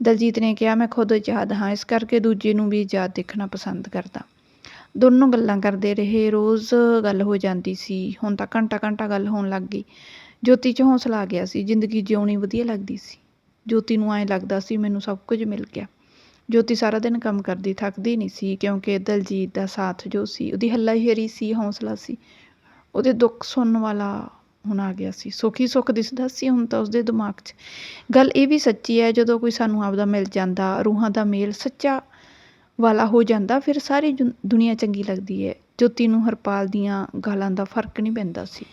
ਦਲਜੀਤ ਨੇ ਕਿਹਾ, ਮੈਂ ਖੁਦ ਆਜ਼ਾਦ ਹਾਂ। ਇਸ ਕਰਕੇ ਦੂਜੇ ਨੂੰ ਵੀ ਆਜ਼ਾਦ ਦੇਖਣਾ ਪਸੰਦ ਕਰਦਾ। ਦੋਨੋਂ ਗੱਲਾਂ ਕਰਦੇ ਰਹੇ। ਰੋਜ਼ ਗੱਲ ਹੋ ਜਾਂਦੀ ਸੀ। ਹੁਣ ਤਾਂ ਘੰਟਾ ਘੰਟਾ ਗੱਲ ਹੋਣ ਲੱਗ ਗਈ। ਜੋਤੀ 'ਚ ਹੌਸਲਾ ਆ ਗਿਆ ਸੀ। ਜ਼ਿੰਦਗੀ ਜਿਉਣੀ ਵਧੀਆ ਲੱਗਦੀ ਸੀ। ਜੋਤੀ ਨੂੰ ਐਂ ਲੱਗਦਾ ਸੀ, ਮੈਨੂੰ ਸਭ ਕੁਝ ਮਿਲ ਗਿਆ। ਜੋਤੀ ਸਾਰਾ ਦਿਨ ਕੰਮ ਕਰਦੀ, ਥੱਕਦੀ ਨਹੀਂ ਸੀ ਕਿਉਂਕਿ ਦਲਜੀਤ ਦਾ ਸਾਥ ਜੋ ਸੀ, ਉਹਦੀ ਹੱਲਾਸ਼ੇਰੀ ਸੀ, ਹੌਸਲਾ ਸੀ, ਉਹਦੇ ਦੁੱਖ ਸੁਣਨ ਵਾਲਾ ਹੁਣ ਆ ਗਿਆ ਸੀ, ਸੁਖੀ ਸੁੱਖ ਦਿਸਦਾ ਸੀ ਹੁਣ ਤਾਂ ਉਸਦੇ ਦਿਮਾਗ 'ਚ। ਗੱਲ ਇਹ ਵੀ ਸੱਚੀ ਹੈ, ਜਦੋਂ ਕੋਈ ਸਾਨੂੰ ਆਪਦਾ ਮਿਲ ਜਾਂਦਾ, ਰੂਹਾਂ ਦਾ ਮੇਲ ਸੱਚਾ ਵਾਲਾ ਹੋ ਜਾਂਦਾ, ਫਿਰ ਸਾਰੀ ਜੁਨ- ਦੁਨੀਆ ਚੰਗੀ ਲੱਗਦੀ ਹੈ। ਜੋਤੀ ਨੂੰ ਹਰਪਾਲ ਦੀਆਂ ਗਾਲਾਂ ਦਾ ਫ਼ਰਕ ਨਹੀਂ ਪੈਂਦਾ ਸੀ।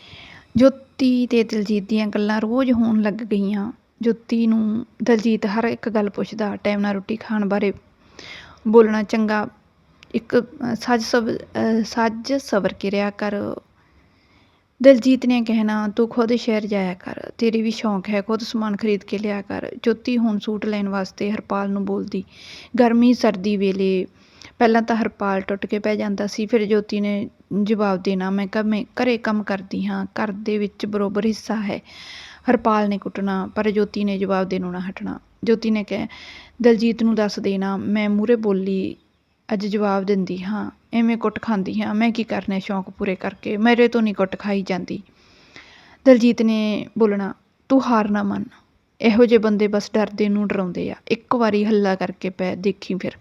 ਜੋਤੀ ਤੇ ਦਿਲਜੀਤ ਦੀਆਂ ਗੱਲਾਂ ਰੋਜ਼ ਹੋਣ ਲੱਗ ਗਈਆਂ। ਜੋਤੀ ਨੂੰ ਦਲਜੀਤ ਹਰ ਇੱਕ ਗੱਲ ਪੁੱਛਦਾ, ਟਾਈਮ ਨਾਲ ਰੋਟੀ ਖਾਣ ਬਾਰੇ ਬੋਲਣਾ ਚੰਗਾ। ਇੱਕ ਸੱਜ ਸਬ ਸੱਜ ਸਵਰ ਕੇ ਰਿਹਾ ਕਰ। ਦਲਜੀਤ ਨੇ ਕਹਿਣਾ, ਤੂੰ ਖੁਦ ਸ਼ਹਿਰ ਜਾਇਆ ਕਰ। ਤੇਰੇ ਵੀ ਸ਼ੌਂਕ ਹੈ ਖੁਦ ਸਮਾਨ ਖਰੀਦ ਕੇ ਲਿਆ ਕਰ। ਜੋਤੀ ਹੁਣ ਸੂਟ ਲੈਣ ਵਾਸਤੇ ਹਰਪਾਲ ਨੂੰ ਬੋਲਦੀ। ਗਰਮੀ, ਸਰਦੀ ਵੇਲੇ ਪਹਿਲਾਂ ਤਾਂ ਹਰਪਾਲ ਟੁੱਟ ਕੇ ਪੈ ਜਾਂਦਾ ਸੀ, ਫਿਰ ਜੋਤੀ ਨੇ ਜਵਾਬ ਦੇਣਾ, ਮੈਂ ਕਮੇ, ਘਰੇ ਕੰਮ ਕਰਦੀ ਹਾਂ। ਘਰ ਦੇ ਵਿੱਚ ਬਰੋਬਰ ਹਿੱਸਾ ਹੈ। ਹਰਪਾਲ ਨੇ ਕੁੱਟਣਾ, ਪਰ ਜੋਤੀ ਨੇ ਜਵਾਬ ਦੇਣੋਂ ਨਾ ਹਟਣਾ। ਜੋਤੀ ਨੇ ਕਹਿ, ਦਲਜੀਤ ਨੂੰ ਦੱਸ ਦੇਣਾ, ਮੈਂ ਮੂਹਰੇ ਬੋਲੀ, ਅੱਜ ਜਵਾਬ ਦਿੰਦੀ ਹਾਂ। ਐਵੇਂ ਕੁੱਟ ਖਾਂਦੀ ਹਾਂ, ਮੈਂ ਕੀ ਕਰਨਾ ਸ਼ੌਂਕ ਪੂਰੇ ਕਰਕੇ? ਮੇਰੇ ਤੋਂ ਨਹੀਂ ਕੁੱਟ ਖਾਈ ਜਾਂਦੀ। ਦਲਜੀਤ ਨੇ ਬੋਲਣਾ, ਤੂੰ ਹਾਰ ਨਾ ਮੰਨ। ਇਹੋ ਜਿਹੇ ਬੰਦੇ ਬਸ ਡਰਦੇ ਨੂੰ ਡਰਾਉਂਦੇ ਆ। ਇੱਕ ਵਾਰੀ ਹੱਲਾ ਕਰਕੇ ਪੈ, ਦੇਖੀ ਫਿਰ।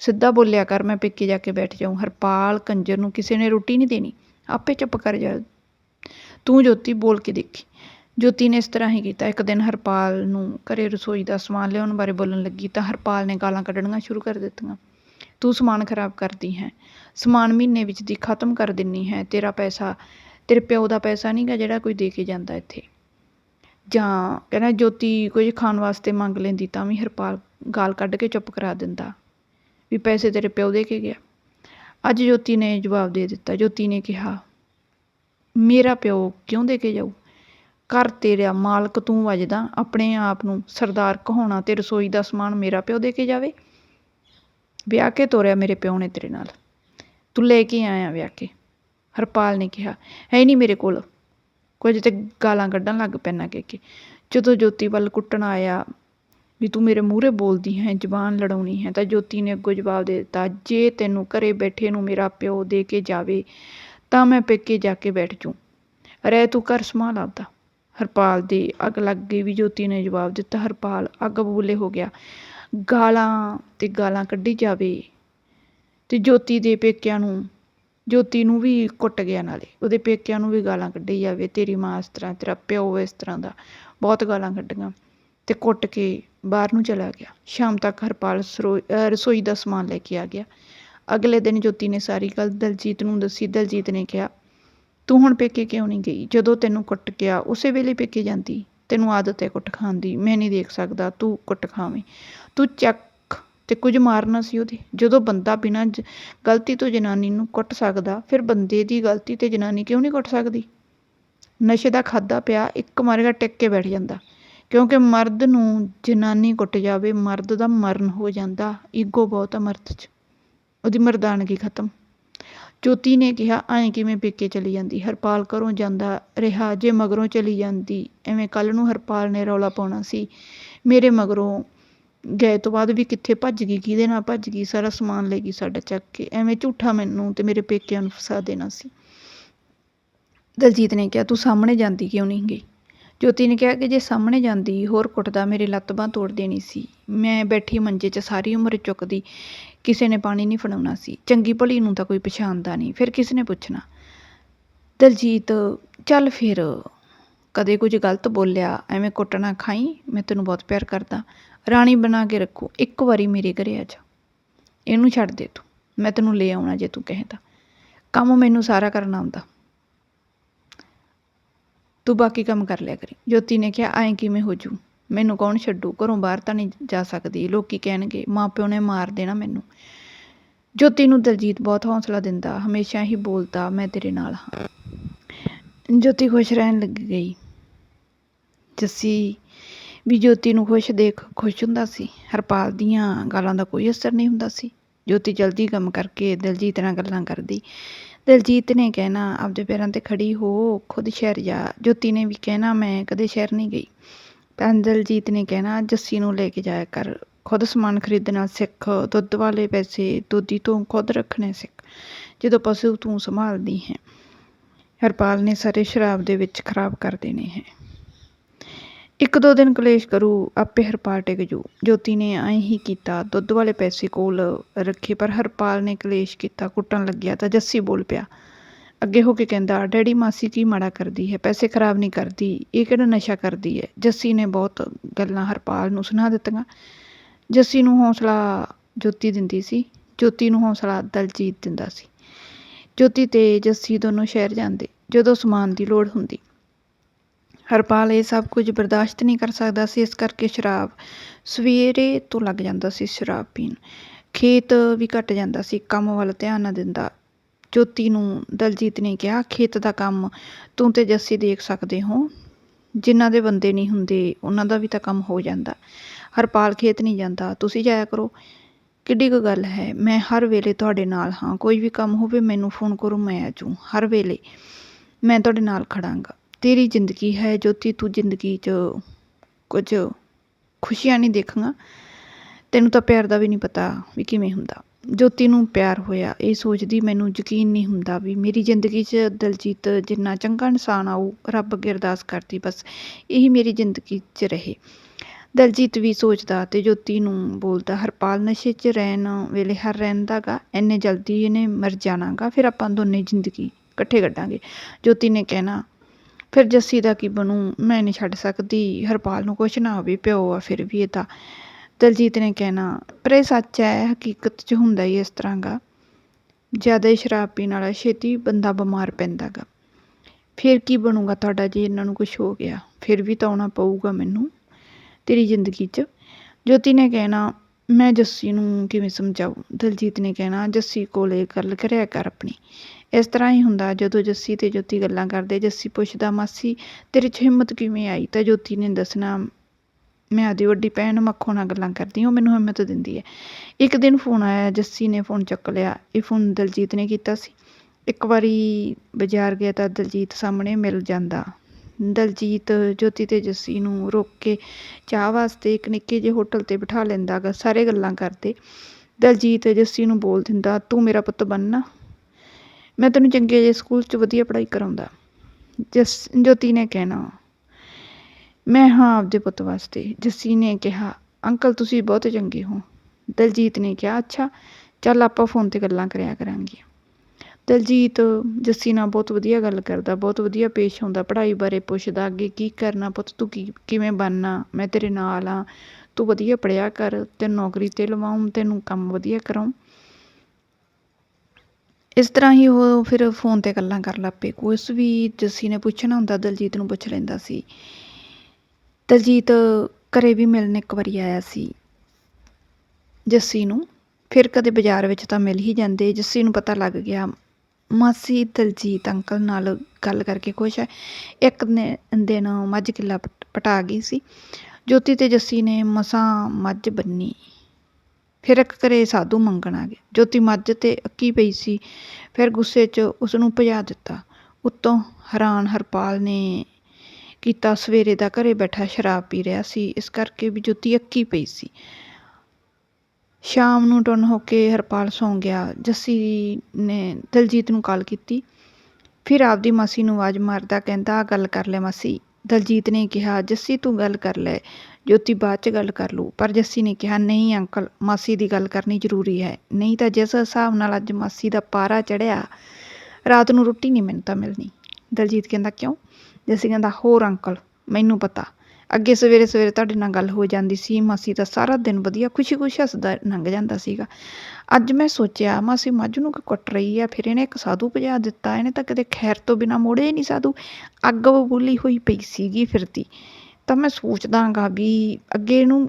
ਸਿੱਧਾ ਬੋਲਿਆ ਕਰ, ਮੈਂ ਪੇਕੇ ਜਾ ਕੇ ਬੈਠ ਜਾਊਂ। ਹਰਪਾਲ ਕੰਜਰ ਨੂੰ ਕਿਸੇ ਨੇ ਰੋਟੀ ਨਹੀਂ ਦੇਣੀ। ਆਪੇ ਚੁੱਪ ਕਰ ਜਾ। ਤੂੰ ਜੋਤੀ ਬੋਲ ਕੇ ਦੇਖੀ। ਜੋਤੀ ਨੇ ਇਸ ਤਰ੍ਹਾਂ ਹੀ ਕੀਤਾ। ਇੱਕ ਦਿਨ ਹਰਪਾਲ ਨੂੰ ਘਰੇ ਰਸੋਈ ਦਾ ਸਮਾਨ ਲਿਆਉਣ ਬਾਰੇ ਬੋਲਣ ਲੱਗੀ ਤਾਂ ਹਰਪਾਲ ਨੇ ਗਾਲਾਂ ਕੱਢਣੀਆਂ ਸ਼ੁਰੂ ਕਰ ਦਿੱਤੀਆਂ। ਤੂੰ ਸਮਾਨ ਖਰਾਬ ਕਰਦੀ ਹੈ। ਸਮਾਨ ਮਹੀਨੇ ਵਿੱਚ ਦੀ ਖਤਮ ਕਰ ਦਿੰਨੀ ਹੈ। ਤੇਰਾ ਪੈਸਾ, ਤੇਰੇ ਪਿਓ ਦਾ ਪੈਸਾ ਨਹੀਂਗਾ ਜਿਹੜਾ ਕੋਈ ਦੇ ਕੇ ਜਾਂਦਾ ਇੱਥੇ। ਜਾਂ ਕਹਿੰਦਾ ਜੋਤੀ ਕੁਝ ਖਾਣ ਵਾਸਤੇ ਮੰਗ ਲੈਂਦੀ ਤਾਂ ਵੀ ਹਰਪਾਲ ਗਾਲ ਕੱਢ ਕੇ ਚੁੱਪ ਕਰਾ ਦਿੰਦਾ ਵੀ ਪੈਸੇ ਤੇਰੇ ਪਿਓ ਦੇ ਕੇ ਗਿਆ। ਅੱਜ ਜੋਤੀ ਨੇ ਜਵਾਬ ਦੇ ਦਿੱਤਾ। ਜੋਤੀ ਨੇ ਕਿਹਾ, ਮੇਰਾ ਪਿਓ ਕਿਉਂ ਦੇ ਕੇ ਜਾਊ? ਘਰ ਤੇਰਾ ਮਾਲਕ ਤੂੰ ਵੱਜਦਾ ਆਪਣੇ ਆਪ ਨੂੰ ਸਰਦਾਰ ਕਹਾਉਣਾ ਤੇ ਰਸੋਈ ਦਾ ਸਮਾਨ ਮੇਰਾ ਪਿਓ ਦੇ ਕੇ ਜਾਵੇ। ਵਿਆਹ ਕੇ ਤੋਰਿਆ ਮੇਰੇ ਪਿਓ ਨੇ ਤੇਰੇ ਨਾਲ। ਤੂੰ ਲੈ ਕੇ ਆਇਆ ਵਿਆਹ ਕੇ। ਹਰਪਾਲ ਨੇ ਕਿਹਾ, ਹੈ ਨਹੀਂ ਮੇਰੇ ਕੋਲ। ਕੁਝ ਤੇ ਗਾਲਾਂ ਕੱਢਣ ਲੱਗ ਪੈਣਾ ਕਿ ਕਿ। ਜਦੋਂ ਜੋਤੀ ਵੱਲ ਕੁੱਟਣ ਆਇਆ, ਵੀ ਤੂੰ ਮੇਰੇ ਮੂਹਰੇ ਬੋਲਦੀ ਹੈ, ਜ਼ਬਾਨ ਲੜਾਉਣੀ ਹੈ, ਤਾਂ ਜੋਤੀ ਨੇ ਅੱਗੋਂ ਜਵਾਬ ਦੇ ਦਿੱਤਾ, ਜੇ ਤੈਨੂੰ ਘਰੇ ਬੈਠੇ ਨੂੰ ਮੇਰਾ ਪਿਓ ਦੇ ਕੇ ਜਾਵੇ, ਤਾਂ ਮੈਂ ਪੇਕੇ ਜਾ ਕੇ ਬੈਠ ਜੂ। ਰਹਿ ਤੂੰ ਘਰ ਸੰਭਾਲ ਆਪਦਾ। ਹਰਪਾਲ ਦੇ ਅੱਗ ਲੱਗ ਗਈ ਵੀ ਜੋਤੀ ਨੇ ਜਵਾਬ ਦਿੱਤਾ, ਹਰਪਾਲ ਅੱਗ ਬਬੂਲੇ ਹੋ ਗਿਆ। ਗਾਲਾਂ ਤੇ ਗਾਲਾਂ ਕੱਢੀ ਜਾਵੇ ਤੇ ਜੋਤੀ ਦੇ ਪੇਕਿਆਂ ਨੂੰ, ਜੋਤੀ ਨੂੰ ਵੀ ਕੁੱਟ ਗਿਆ ਨਾਲੇ। ਉਹਦੇ ਪੇਕਿਆਂ ਨੂੰ ਵੀ ਗਾਲਾਂ ਕੱਢੀ ਜਾਵੇ, ਤੇਰੀ ਮਾਂ ਇਸ ਤਰ੍ਹਾਂ, ਤੇਰਾ ਪਿਓ ਇਸ ਤਰ੍ਹਾਂ ਦਾ। ਬਹੁਤ ਗਾਲਾਂ ਕੱਢੀਆਂ ਤੇ ਕੁੱਟ ਕੇ ਬਾਹਰ ਨੂੰ ਚਲਾ ਗਿਆ। ਸ਼ਾਮ ਤੱਕ ਹਰਪਾਲ ਸਰੋ- ਰਸੋਈ ਦਾ ਸਮਾਨ ਲੈ ਕੇ ਆ ਗਿਆ। ਅਗਲੇ ਦਿਨ ਜੋਤੀ ਨੇ ਸਾਰੀ ਗੱਲ ਦਲਜੀਤ ਨੂੰ ਦੱਸੀ। ਦਲਜੀਤ ਨੇ ਕਿਹਾ ਤੂੰ ਹੁਣ ਪੇਕੇ ਕਿਉਂ ਨਹੀਂ ਗਈ? ਜਦੋਂ ਤੈਨੂੰ ਕੁੱਟ ਗਿਆ ਉਸੇ ਵੇਲੇ ਪੇਕੇ ਜਾਂਦੀ। ਤੈਨੂੰ ਆਦਤ ਹੈ ਕੁੱਟ ਖਾਣ ਦੀ। ਮੈਂ ਨਹੀਂ ਦੇਖ ਸਕਦਾ ਤੂੰ ਕੁੱਟ ਖਾਵੇਂ। ਤੂੰ ਚੱਕ ਤੇ ਕੁਝ ਮਾਰਨਾ ਸੀ ਉਹਦੇ। ਜਦੋਂ ਬੰਦਾ ਬਿਨਾਂ ਜ- ਗਲਤੀ ਤੋਂ ਜਨਾਨੀ ਨੂੰ ਕੁੱਟ ਸਕਦਾ, ਫਿਰ ਬੰਦੇ ਦੀ ਗਲਤੀ ਤੇ ਜਨਾਨੀ ਕਿਉਂ ਨਹੀਂ ਕੁੱਟ ਸਕਦੀ? ਨਸ਼ੇ ਦਾ ਖਾਦਾ ਪਿਆ, ਇੱਕ ਮਾਰੇਗਾ, ਟਿਕ ਕੇ ਬੈਠ ਜਾਂਦਾ। ਕਿਉਂਕਿ ਮਰਦ ਨੂੰ ਜਨਾਨੀ ਕੁੱਟ ਜਾਵੇ, ਮਰਦ ਦਾ ਮਰਨ ਹੋ ਜਾਂਦਾ, ਈਗੋ ਬਹੁਤ ਆ ਮਰਦ 'ਚ। ਉਹਦੀ ਮਰਦਾਨਗੀ ਖਤਮ। ਜੋਤੀ ਨੇ ਕਿਹਾ ਐਂ ਕਿਵੇਂ ਪੇਕੇ ਚਲੀ ਜਾਂਦੀ? ਹਰਪਾਲ ਘਰੋਂ ਜਾਂਦਾ ਰਿਹਾ ਜੇ ਮਗਰੋਂ ਚਲੀ ਜਾਂਦੀ। ਐਵੇਂ ਕੱਲ ਨੂੰ ਹਰਪਾਲ ਨੇ ਰੌਲਾ ਪਾਉਣਾ ਸੀ। ਮੇਰੇ ਮਗਰੋਂ ਗਏ ਤੋਂ ਬਾਅਦ ਵੀ ਕਿੱਥੇ ਭੱਜ ਗਈ? ਕਿਹਦੇ ਨਾਲ ਭੱਜ ਗਈ? ਸਾਰਾ ਸਮਾਨ ਲੈ ਗਈ ਸਾਡਾ ਚੱਕ ਕੇ। ਐਵੇਂ ਝੂਠਾ ਮੈਨੂੰ ਤੇ ਮੇਰੇ ਪੇਕਿਆਂ ਨੂੰ ਫਸਾ ਦੇਣਾ ਸੀ। ਦਲਜੀਤ ਨੇ ਕਿਹਾ, ਤੂੰ ਸਾਹਮਣੇ ਜਾਂਦੀ ਕਿਉਂ ਨਹੀਂ ਗਈ ਜੋਤੀ ਨੇ ਕਿਹਾ ਕਿ ਜੇ ਸਾਹਮਣੇ ਜਾਂਦੀ, ਹੋਰ ਕੁੱਟਦਾ ਮੇਰੇ ਲੱਤ ਬਾਂਹ ਤੋੜ ਦੇਣੀ ਸੀ। ਮੈਂ ਬੈਠੀ ਮੰਜੇ 'ਚ ਸਾਰੀ ਉਮਰ ਚੁੱਕਦੀ, ਕਿਸੇ ਨੇ ਪਾਣੀ ਨਹੀਂ ਫੜਾਉਣਾ ਸੀ। ਚੰਗੀ ਭਲੀ ਨੂੰ ਤਾਂ ਕੋਈ ਪਛਾਣਦਾ ਨਹੀਂ, ਫਿਰ ਕਿਸ ਨੇ ਪੁੱਛਣਾ? ਦਲਜੀਤ, ਚੱਲ ਫਿਰ। ਕਦੇ ਕੁਝ ਗਲਤ ਬੋਲਿਆ, ਐਵੇਂ ਕੁੱਟਣਾ ਖਾਈ, ਮੈਂ ਤੈਨੂੰ ਬਹੁਤ ਪਿਆਰ ਕਰਦਾ। ਰਾਣੀ ਬਣਾ ਕੇ ਰੱਖੋ, ਇੱਕ ਵਾਰੀ ਮੇਰੇ ਘਰੇ ਆ ਜਾ। ਇਹਨੂੰ ਛੱਡ ਦੇ ਤੂੰ, ਮੈਂ ਤੈਨੂੰ ਲੈ ਆਉਣਾ ਜੇ ਤੂੰ ਕਹੇ ਤਾਂ ਕੰਮ ਮੈਨੂੰ ਸਾਰਾ ਕਰਨਾ ਆਉਂਦਾ। ਤੂੰ ਬਾਕੀ ਕੰਮ ਕਰ ਲਿਆ ਕਰੀ। ਜੋਤੀ ਨੇ ਕਿਹਾ ਐਂ ਕਿਵੇਂ ਹੋ ਜੂ? ਮੈਨੂੰ ਕੌਣ ਛੱਡੂ? ਘਰੋਂ ਬਾਹਰ ਤਾਂ ਨਹੀਂ ਜਾ ਸਕਦੀ। ਲੋਕੀ ਕਹਿਣਗੇ ਮਾਂ ਪਿਓ ਨੇ ਮਾਰ ਦੇਣਾ ਮੈਨੂੰ। ਜੋਤੀ ਨੂੰ ਦਲਜੀਤ ਬਹੁਤ ਹੌਸਲਾ ਦਿੰਦਾ, ਹਮੇਸ਼ਾ ਹੀ ਬੋਲਦਾ, ਮੈਂ ਤੇਰੇ ਨਾਲ ਹਾਂ। ਜੋਤੀ ਖੁਸ਼ ਰਹਿਣ ਲੱਗ ਗਈ। ਜੱਸੀ ਵੀ ਜੋਤੀ ਨੂੰ ਖੁਸ਼ ਦੇਖ ਖੁਸ਼ ਹੁੰਦਾ ਸੀ। ਹਰਪਾਲ ਦੀਆਂ ਗੱਲਾਂ ਦਾ ਕੋਈ ਅਸਰ ਨਹੀਂ ਹੁੰਦਾ ਸੀ। ਜੋਤੀ ਜਲਦੀ ਕੰਮ ਕਰਕੇ ਦਿਲਜੀਤ ਨਾਲ ਗੱਲਾਂ ਕਰਦੀ। ਦਿਲਜੀਤ ਨੇ ਕਹਿਣਾ, ਆਪਦੇ ਪੈਰਾਂ ਤੇ ਖੜ੍ਹੀ ਹੋ, ਖੁਦ ਸ਼ਹਿਰ ਜਾ। ਜੋਤੀ ਨੇ ਵੀ ਕਹਿਣਾ, ਮੈਂ ਕਦੇ ਸ਼ਹਿਰ ਨਹੀਂ ਗਈ। ਤਾਂ ਦਲਜੀਤ ਨੇ ਕਹਿਣਾ, ਜੱਸੀ ਨੂੰ ਲੈ ਕੇ ਜਾਇਆ ਕਰ। ਖੁਦ ਸਮਾਨ ਖਰੀਦਣਾ ਸਿੱਖ, ਦੁੱਧ ਵਾਲੇ ਪੈਸੇ ਦੋਦੀ ਤੋਂ ਖੁਦ ਰੱਖਣੇ ਸਿੱਖ। ਜਦੋਂ ਪਸ਼ੂ ਤੂੰ ਸੰਭਾਲਦੀ ਹੈ, ਹਰਪਾਲ ਨੇ ਸਾਰੇ ਸ਼ਰਾਬ ਦੇ ਵਿੱਚ ਖਰਾਬ ਕਰ ਦੇਣੇ ਹੈ। ਇੱਕ ਦੋ ਦਿਨ ਕਲੇਸ਼ ਕਰੂ, ਆਪੇ ਹਰਪਾਲ ਟਿਕ ਜੂ। ਜੋਤੀ ਨੇ ਐਂ ਹੀ ਕੀਤਾ, ਦੁੱਧ ਵਾਲੇ ਪੈਸੇ ਕੋਲ ਰੱਖੇ, ਪਰ ਹਰਪਾਲ ਨੇ ਕਲੇਸ਼ ਕੀਤਾ, ਕੁੱਟਣ ਲੱਗਿਆ ਤਾਂ ਜੱਸੀ ਬੋਲ ਪਿਆ। ਅੱਗੇ ਹੋ ਕੇ ਕਹਿੰਦਾ, ਡੈਡੀ, ਮਾਸੀ ਕੀ ਮਾੜਾ ਕਰਦੀ ਹੈ? ਪੈਸੇ ਖਰਾਬ ਨਹੀਂ ਕਰਦੀ, ਇਹ ਕਿਹੜਾ ਨਸ਼ਾ ਕਰਦੀ ਹੈ? ਜੱਸੀ ਨੇ ਬਹੁਤ ਗੱਲਾਂ ਹਰਪਾਲ ਨੂੰ ਸੁਣਾ ਦਿੱਤੀਆਂ। ਜੱਸੀ ਨੂੰ ਹੌਸਲਾ ਜੋਤੀ ਦਿੰਦੀ ਸੀ। ਜੋਤੀ ਨੂੰ ਹੌਸਲਾ ਦਲਜੀਤ ਦਿੰਦਾ ਸੀ। ਜੋਤੀ ਤੇ ਜੱਸੀ ਦੋਨੋਂ ਸ਼ਹਿਰ ਜਾਂਦੇ। ਜਦੋਂ ਸਮਾਨ ਦੀ ਲੋੜ ਹੁੰਦੀ ਹਰਪਾਲ ਇਹ ਸਭ ਕੁਝ ਬਰਦਾਸ਼ਤ ਨਹੀਂ ਕਰ ਸਕਦਾ ਸੀ, ਇਸ ਕਰਕੇ ਸ਼ਰਾਬ ਸਵੇਰੇ ਤੋਂ ਲੱਗ ਜਾਂਦਾ ਸੀ ਸ਼ਰਾਬ ਪੀਣ। ਖੇਤ ਵੀ ਘਟ ਜਾਂਦਾ ਸੀ, ਕੰਮ ਵੱਲ ਧਿਆਨ ਨਾ ਦਿੰਦਾ। ਜੋਤੀ ਨੂੰ ਦਲਜੀਤ ਨੇ ਕਿਹਾ, ਖੇਤ ਦਾ ਕੰਮ ਤੂੰ ਤੇ ਜੱਸੀ ਦੇਖ ਸਕਦੇ ਹੋ। ਜਿਨ੍ਹਾਂ ਦੇ ਬੰਦੇ ਨਹੀਂ ਹੁੰਦੇ, ਉਹਨਾਂ ਦਾ ਵੀ ਤਾਂ ਕੰਮ ਹੋ ਜਾਂਦਾ। ਹਰਪਾਲ ਖੇਤ ਨਹੀਂ ਜਾਂਦਾ, ਤੁਸੀਂ ਜਾਇਆ ਕਰੋ। ਕਿੱਡੀ ਕੁ ਗੱਲ ਹੈ, ਮੈਂ ਹਰ ਵੇਲੇ ਤੁਹਾਡੇ ਨਾਲ ਹਾਂ। ਕੋਈ ਵੀ ਕੰਮ ਹੋਵੇ, ਮੈਨੂੰ ਫੋਨ ਕਰੋ, ਮੈਂ ਆ ਜਾਊਂ। ਹਰ ਵੇਲੇ ਮੈਂ ਤੁਹਾਡੇ ਨਾਲ ਖੜਾਂਗਾ। ਤੇਰੀ ਜ਼ਿੰਦਗੀ ਹੈ ਜੋਤੀ ਤੂੰ ਜ਼ਿੰਦਗੀ 'ਚ ਕੁਝ ਖੁਸ਼ੀਆਂ ਨਹੀਂ ਦੇਖਾਂਗਾ ਤੈਨੂੰ ਤਾਂ ਪਿਆਰ ਦਾ ਵੀ ਨਹੀਂ ਪਤਾ ਵੀ ਕਿਵੇਂ ਹੁੰਦਾ। ਜੋਤੀ ਨੂੰ ਪਿਆਰ ਹੋਇਆ, ਇਹ ਸੋਚਦੀ ਮੈਨੂੰ ਯਕੀਨ ਨਹੀਂ ਹੁੰਦਾ ਵੀ ਮੇਰੀ ਜ਼ਿੰਦਗੀ 'ਚ ਦਲਜੀਤ ਜਿੰਨਾ ਚੰਗਾ ਇਨਸਾਨ ਆਊ ਰੱਬ ਅੱਗੇ ਅਰਦਾਸ ਕਰਦੀ, ਬਸ ਇਹੀ ਮੇਰੀ ਜ਼ਿੰਦਗੀ 'ਚ ਰਹੇ। ਦਲਜੀਤ ਵੀ ਸੋਚਦਾ ਤੇ ਜੋਤੀ ਨੂੰ ਬੋਲਦਾ, ਹਰਪਾਲ ਨਸ਼ੇ 'ਚ ਰਹਿਣ ਵੇਲੇ ਹਰ ਰਹਿੰਦਾ ਗਾ, ਇੰਨੇ ਜਲਦੀ ਇਹਨੇ ਮਰ ਜਾਣਾਗਾ ਫਿਰ ਆਪਾਂ ਦੋਨੇ ਜ਼ਿੰਦਗੀ ਇਕੱਠੇ ਕੱਢਾਂਗੇ। ਜੋਤੀ ਨੇ ਕਹਿਣਾ ਫਿਰ ਜੱਸੀ ਦਾ ਕੀ ਬਣੂ? ਮੈਂ ਨਹੀਂ ਛੱਡ ਸਕਦੀ। ਹਰਪਾਲ ਨੂੰ ਕੁਛ ਨਾ ਹੋਵੇ, ਪਿਓ ਆ ਫਿਰ ਵੀ ਇਹ ਤਾਂ। ਦਲਜੀਤ ਨੇ ਕਹਿਣਾ, ਪਰ ਇਹ ਸੱਚ ਹੈ, ਹਕੀਕਤ 'ਚ ਹੁੰਦਾ ਹੀ ਇਸ ਤਰ੍ਹਾਂ ਗਾ। ਜ਼ਿਆਦਾ ਹੀ ਸ਼ਰਾਬ ਪੀਣ ਵਾਲਾ ਛੇਤੀ ਬੰਦਾ ਬਿਮਾਰ ਪੈਂਦਾ ਗਾ। ਫਿਰ ਕੀ ਬਣੂਗਾ ਤੁਹਾਡਾ ਜੇ ਇਹਨਾਂ ਨੂੰ ਕੁਝ ਹੋ ਗਿਆ? ਫਿਰ ਵੀ ਤਾਂ ਆਉਣਾ ਪਊਗਾ ਮੈਨੂੰ ਤੇਰੀ ਜ਼ਿੰਦਗੀ 'ਚ। ਜੋਤੀ ਨੇ ਕਹਿਣਾ, ਮੈਂ ਜੱਸੀ ਨੂੰ ਕਿਵੇਂ ਸਮਝਾਊ? ਦਲਜੀਤ ਨੇ ਕਹਿਣਾ, ਜੱਸੀ ਕੋਲੇ ਗੱਲ ਕਰਿਆ ਕਰ ਆਪਣੀ। ਇਸ ਤਰ੍ਹਾਂ ਹੀ ਹੁੰਦਾ ਜਦੋਂ ਜੱਸੀ ਤੇ ਜੋਤੀ ਗੱਲਾਂ ਕਰਦੇ, ਜੱਸੀ ਪੁੱਛਦਾ, ਮਾਸੀ, ਤੇਰੇ 'ਚ ਹਿੰਮਤ ਕਿਵੇਂ ਆਈ? ਤਾਂ ਜੋਤੀ ਨੇ ਦੱਸਣਾ, ਮੈਂ ਆਦੀ ਵੱਡੀ ਭੈਣ, ਮੱਖੋਂ ਨਾਲ ਗੱਲਾਂ ਕਰਦੀ ਉਹ ਮੈਨੂੰ ਹਿੰਮਤ ਦਿੰਦੀ ਹੈ। ਇੱਕ ਦਿਨ ਫੋਨ ਆਇਆ, ਜੱਸੀ ਨੇ ਫੋਨ ਚੱਕ ਲਿਆ। ਇਹ ਫੋਨ ਦਲਜੀਤ ਨੇ ਕੀਤਾ ਸੀ। ਇੱਕ ਵਾਰੀ ਬਾਜ਼ਾਰ ਗਿਆ ਤਾਂ ਦਲਜੀਤ ਸਾਹਮਣੇ ਮਿਲ ਜਾਂਦਾ। ਦਲਜੀਤ, ਜੋਤੀ ਤੇ ਜੱਸੀ ਨੂੰ ਰੋਕ ਕੇ ਚਾਹ ਵਾਸਤੇ ਇੱਕ ਨਿੱਕੇ ਜਿਹੇ ਹੋਟਲ ਤੇ ਬਿਠਾ ਲੈਂਦਾ ਸਾਰੇ ਗੱਲਾਂ ਕਰਦੇ। ਦਲਜੀਤ ਜੱਸੀ ਨੂੰ ਬੋਲ ਦਿੰਦਾ, ਤੂੰ ਮੇਰਾ ਪੁੱਤ ਬਣਨਾ। ਮੈਂ ਤੈਨੂੰ ਚੰਗੇ ਜਿਹੇ ਸਕੂਲ 'ਚ ਵਧੀਆ ਪੜ੍ਹਾਈ ਕਰਾਉਂਦਾ। ਜਸ, ਜੋਤੀ ਨੇ ਕਹਿਣਾ, ਮੈਂ ਹਾਂ ਆਪਦੇ ਪੁੱਤ ਵਾਸਤੇ। ਜੱਸੀ ਨੇ ਕਿਹਾ, ਅੰਕਲ, ਤੁਸੀਂ ਬਹੁਤ ਚੰਗੇ ਹੋ। ਦਲਜੀਤ ਨੇ ਕਿਹਾ, ਅੱਛਾ, ਚੱਲ ਆਪਾਂ ਫੋਨ ਤੇ ਗੱਲਾਂ ਕਰਿਆ ਕਰਾਂਗੇ। ਦਲਜੀਤ ਜੱਸੀ ਨਾਲ ਬਹੁਤ ਵਧੀਆ ਗੱਲ ਕਰਦਾ, ਬਹੁਤ ਵਧੀਆ ਪੇਸ਼ ਆਉਂਦਾ, ਪੜ੍ਹਾਈ ਬਾਰੇ ਪੁੱਛਦਾ, ਅੱਗੇ ਕੀ ਕਰਨਾ ਪੁੱਤ? ਤੂੰ ਕੀ, ਕਿਵੇਂ ਬਣਨਾ? ਮੈਂ ਤੇਰੇ ਨਾਲ ਆ ਤੂੰ ਵਧੀਆ ਪੜ੍ਹਿਆ ਕਰ, ਤੈਨੂੰ ਨੌਕਰੀ ਤੇ ਲਵਾਉਂ ਤੈਨੂੰ ਕੰਮ ਵਧੀਆ ਕਰਾਉਂ ਇਸ ਤਰ੍ਹਾਂ ਹੀ ਉਹ ਫਿਰ ਫੋਨ ਤੇ ਗੱਲਾਂ ਕਰਨ ਲੱਗ ਪਏ। ਕੁਛ ਵੀ ਜੱਸੀ ਨੇ ਪੁੱਛਣਾ ਹੁੰਦਾ, ਦਲਜੀਤ ਨੂੰ ਪੁੱਛ ਲੈਂਦਾ ਸੀ। ਦਲਜੀਤ ਘਰ ਵੀ ਮਿਲਣ ਇੱਕ ਵਾਰੀ ਆਇਆ ਸੀ। ਜੱਸੀ ਨੂੰ। ਫਿਰ ਕਦੇ ਬਾਜ਼ਾਰ ਵਿੱਚ ਤਾਂ ਮਿਲ ਹੀ ਜਾਂਦੇ। ਜੱਸੀ ਨੂੰ ਪਤਾ ਲੱਗ ਗਿਆ, ਮਾਸੀ ਦਲਜੀਤ ਅੰਕਲ ਨਾਲ ਗੱਲ ਕਰਕੇ ਖੁਸ਼ ਹੈ। ਇੱਕ ਨੇ- ਦਿਨ ਮੱਝ ਕਿੱਲਾ ਪਟ- ਪਟਾ ਗਈ ਸੀ। ਜੋਤੀ ਤੇ ਜੱਸੀ ਨੇ ਮਸਾਂ ਮੱਝ ਬੰਨੀ। ਫਿਰ ਇੱਕ ਘਰੇ ਸਾਧੂ ਮੰਗਣ ਆ ਗਿਆ ਜੋਤੀ ਮੱਝ ਤੇ ਅੱਕੀ ਪਈ ਸੀ। ਫਿਰ ਗੁੱਸੇ 'ਚ ਉਸ ਨੂੰ ਭਜਾ ਦਿੱਤਾ। ਉੱਤੋਂ ਹੈਰਾਨ ਹਰਪਾਲ ਨੇ ਕੀਤਾ ਸਵੇਰੇ ਦਾ ਘਰੇ ਬੈਠਾ ਸ਼ਰਾਬ ਪੀ ਰਿਹਾ ਸੀ। ਇਸ ਕਰਕੇ ਵੀ ਜੋਤੀ ਅੱਕੀ ਪਈ ਸੀ। ਸ਼ਾਮ ਨੂੰ ਟੁੰਨ ਹੋ ਕੇ ਹਰਪਾਲ ਸੌਂ ਗਿਆ। ਜੱਸੀ ਨੇ ਦਲਜੀਤ ਨੂੰ ਕਾਲ ਕੀਤੀ। ਫਿਰ ਆਪਦੀ ਮਾਸੀ ਨੂੰ ਆਵਾਜ਼ ਮਾਰਦਾ ਕਹਿੰਦਾ ਗੱਲ ਕਰ ਲੈ ਮਾਸੀ। ਦਲਜੀਤ ਨੇ ਕਿਹਾ, ਜੱਸੀ ਤੂੰ ਗੱਲ ਕਰ ਲੈ। ਜੋਤੀ ਬਾਅਦ ਚ ਗੱਲ ਕਰ ਲੂ ਪਰ ਜੱਸੀ ਨੇ ਕਿਹਾ, ਨਹੀਂ ਅੰਕਲ, ਮਾਸੀ ਦੀ ਗੱਲ ਕਰਨੀ ਜ਼ਰੂਰੀ ਹੈ। ਨਹੀਂ ਤਾਂ ਜਿਸ ਹਿਸਾਬ ਨਾਲ ਅੱਜ ਮਾਸੀ ਦਾ ਪਾਰਾ ਚੜਿਆ ਰਾਤ ਨੂੰ ਰੋਟੀ ਨਹੀਂ ਮੈਨੂੰ ਤਾਂ ਮਿਲਣੀ। ਦਲਜੀਤ ਕਹਿੰਦਾ, ਕਿਉਂ? ਜੱਸੀ ਕਹਿੰਦਾ, ਹੋਰ ਅੰਕਲ, ਮੈਨੂੰ ਪਤਾ। ਅੱਗੇ ਸਵੇਰੇ ਸਵੇਰੇ ਤੁਹਾਡੇ ਨਾਲ ਗੱਲ ਹੋ ਜਾਂਦੀ ਸੀ, ਮਾਸੀ ਦਾ ਸਾਰਾ ਦਿਨ ਵਧੀਆ ਖੁਸ਼ੀ ਖੁਸ਼ੀ ਹੱਸਦਾ ਲੰਘ ਜਾਂਦਾ ਸੀਗਾ। ਅੱਜ ਮੈਂ ਸੋਚਿਆ, ਮਾਸੀ ਮੱਝ ਨੂੰ ਕਿ ਕੁੱਟ ਰਹੀ ਆ? ਫਿਰ ਇਹਨੇ ਇੱਕ ਸਾਧੂ ਭਜਾ ਦਿੱਤਾ, ਇਹਨੇ ਤਾਂ ਕਦੇ ਖੈਰ ਤੋਂ ਬਿਨਾ ਮੋੜੇ ਨਹੀਂ ਸਾਧੂ। ਅੱਗ ਬਬੂਲੀ ਹੋਈ ਪਈ ਸੀਗੀ ਫਿਰਦੀ। ਤਾਂ ਮੈਂ ਸੋਚਦਾ ਗਾ ਵੀ ਅੱਗੇ ਇਹਨੂੰ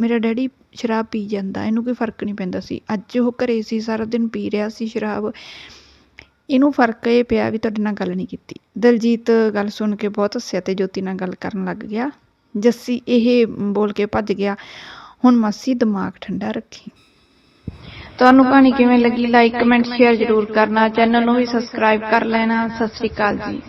ਮੇਰਾ ਡੈਡੀ ਸ਼ਰਾਬ ਪੀ ਜਾਂਦਾ, ਇਹਨੂੰ ਕੋਈ ਫ਼ਰਕ ਨਹੀਂ ਪੈਂਦਾ ਸੀ। ਅੱਜ ਉਹ ਘਰੇ ਸੀ, ਸਾਰਾ ਦਿਨ ਪੀ ਰਿਹਾ ਸੀ ਸ਼ਰਾਬ। ਇਹਨੂੰ ਫ਼ਰਕ ਇਹ ਪਿਆ ਵੀ ਤੁਹਾਡੇ ਨਾਲ ਗੱਲ ਨਹੀਂ ਕੀਤੀ। ਦਲਜੀਤ ਗੱਲ ਸੁਣ ਕੇ ਬਹੁਤ ਹੱਸਿਆ ਤੇ ਜੋਤੀ ਨਾਲ ਗੱਲ ਕਰਨ ਲੱਗ ਗਿਆ। ਜੱਸੀ ਇਹ ਬੋਲ ਕੇ ਭੱਜ ਗਿਆ। ਹੁਣ ਮਾਸੀ ਦਿਮਾਗ ਠੰਡਾ ਰੱਖੀ। ਤੁਹਾਨੂੰ ਕਹਾਣੀ ਕਿਵੇਂ ਲੱਗੀ? ਲਾਈਕ ਕਮੈਂਟ ਸ਼ੇਅਰ ਜ਼ਰੂਰ ਕਰਨਾ। ਚੈਨਲ ਨੂੰ ਵੀ ਸਬਸਕ੍ਰਾਈਬ ਕਰ ਲੈਣਾ। ਸਤਿ ਸ਼੍ਰੀ ਅਕਾਲ ਜੀ।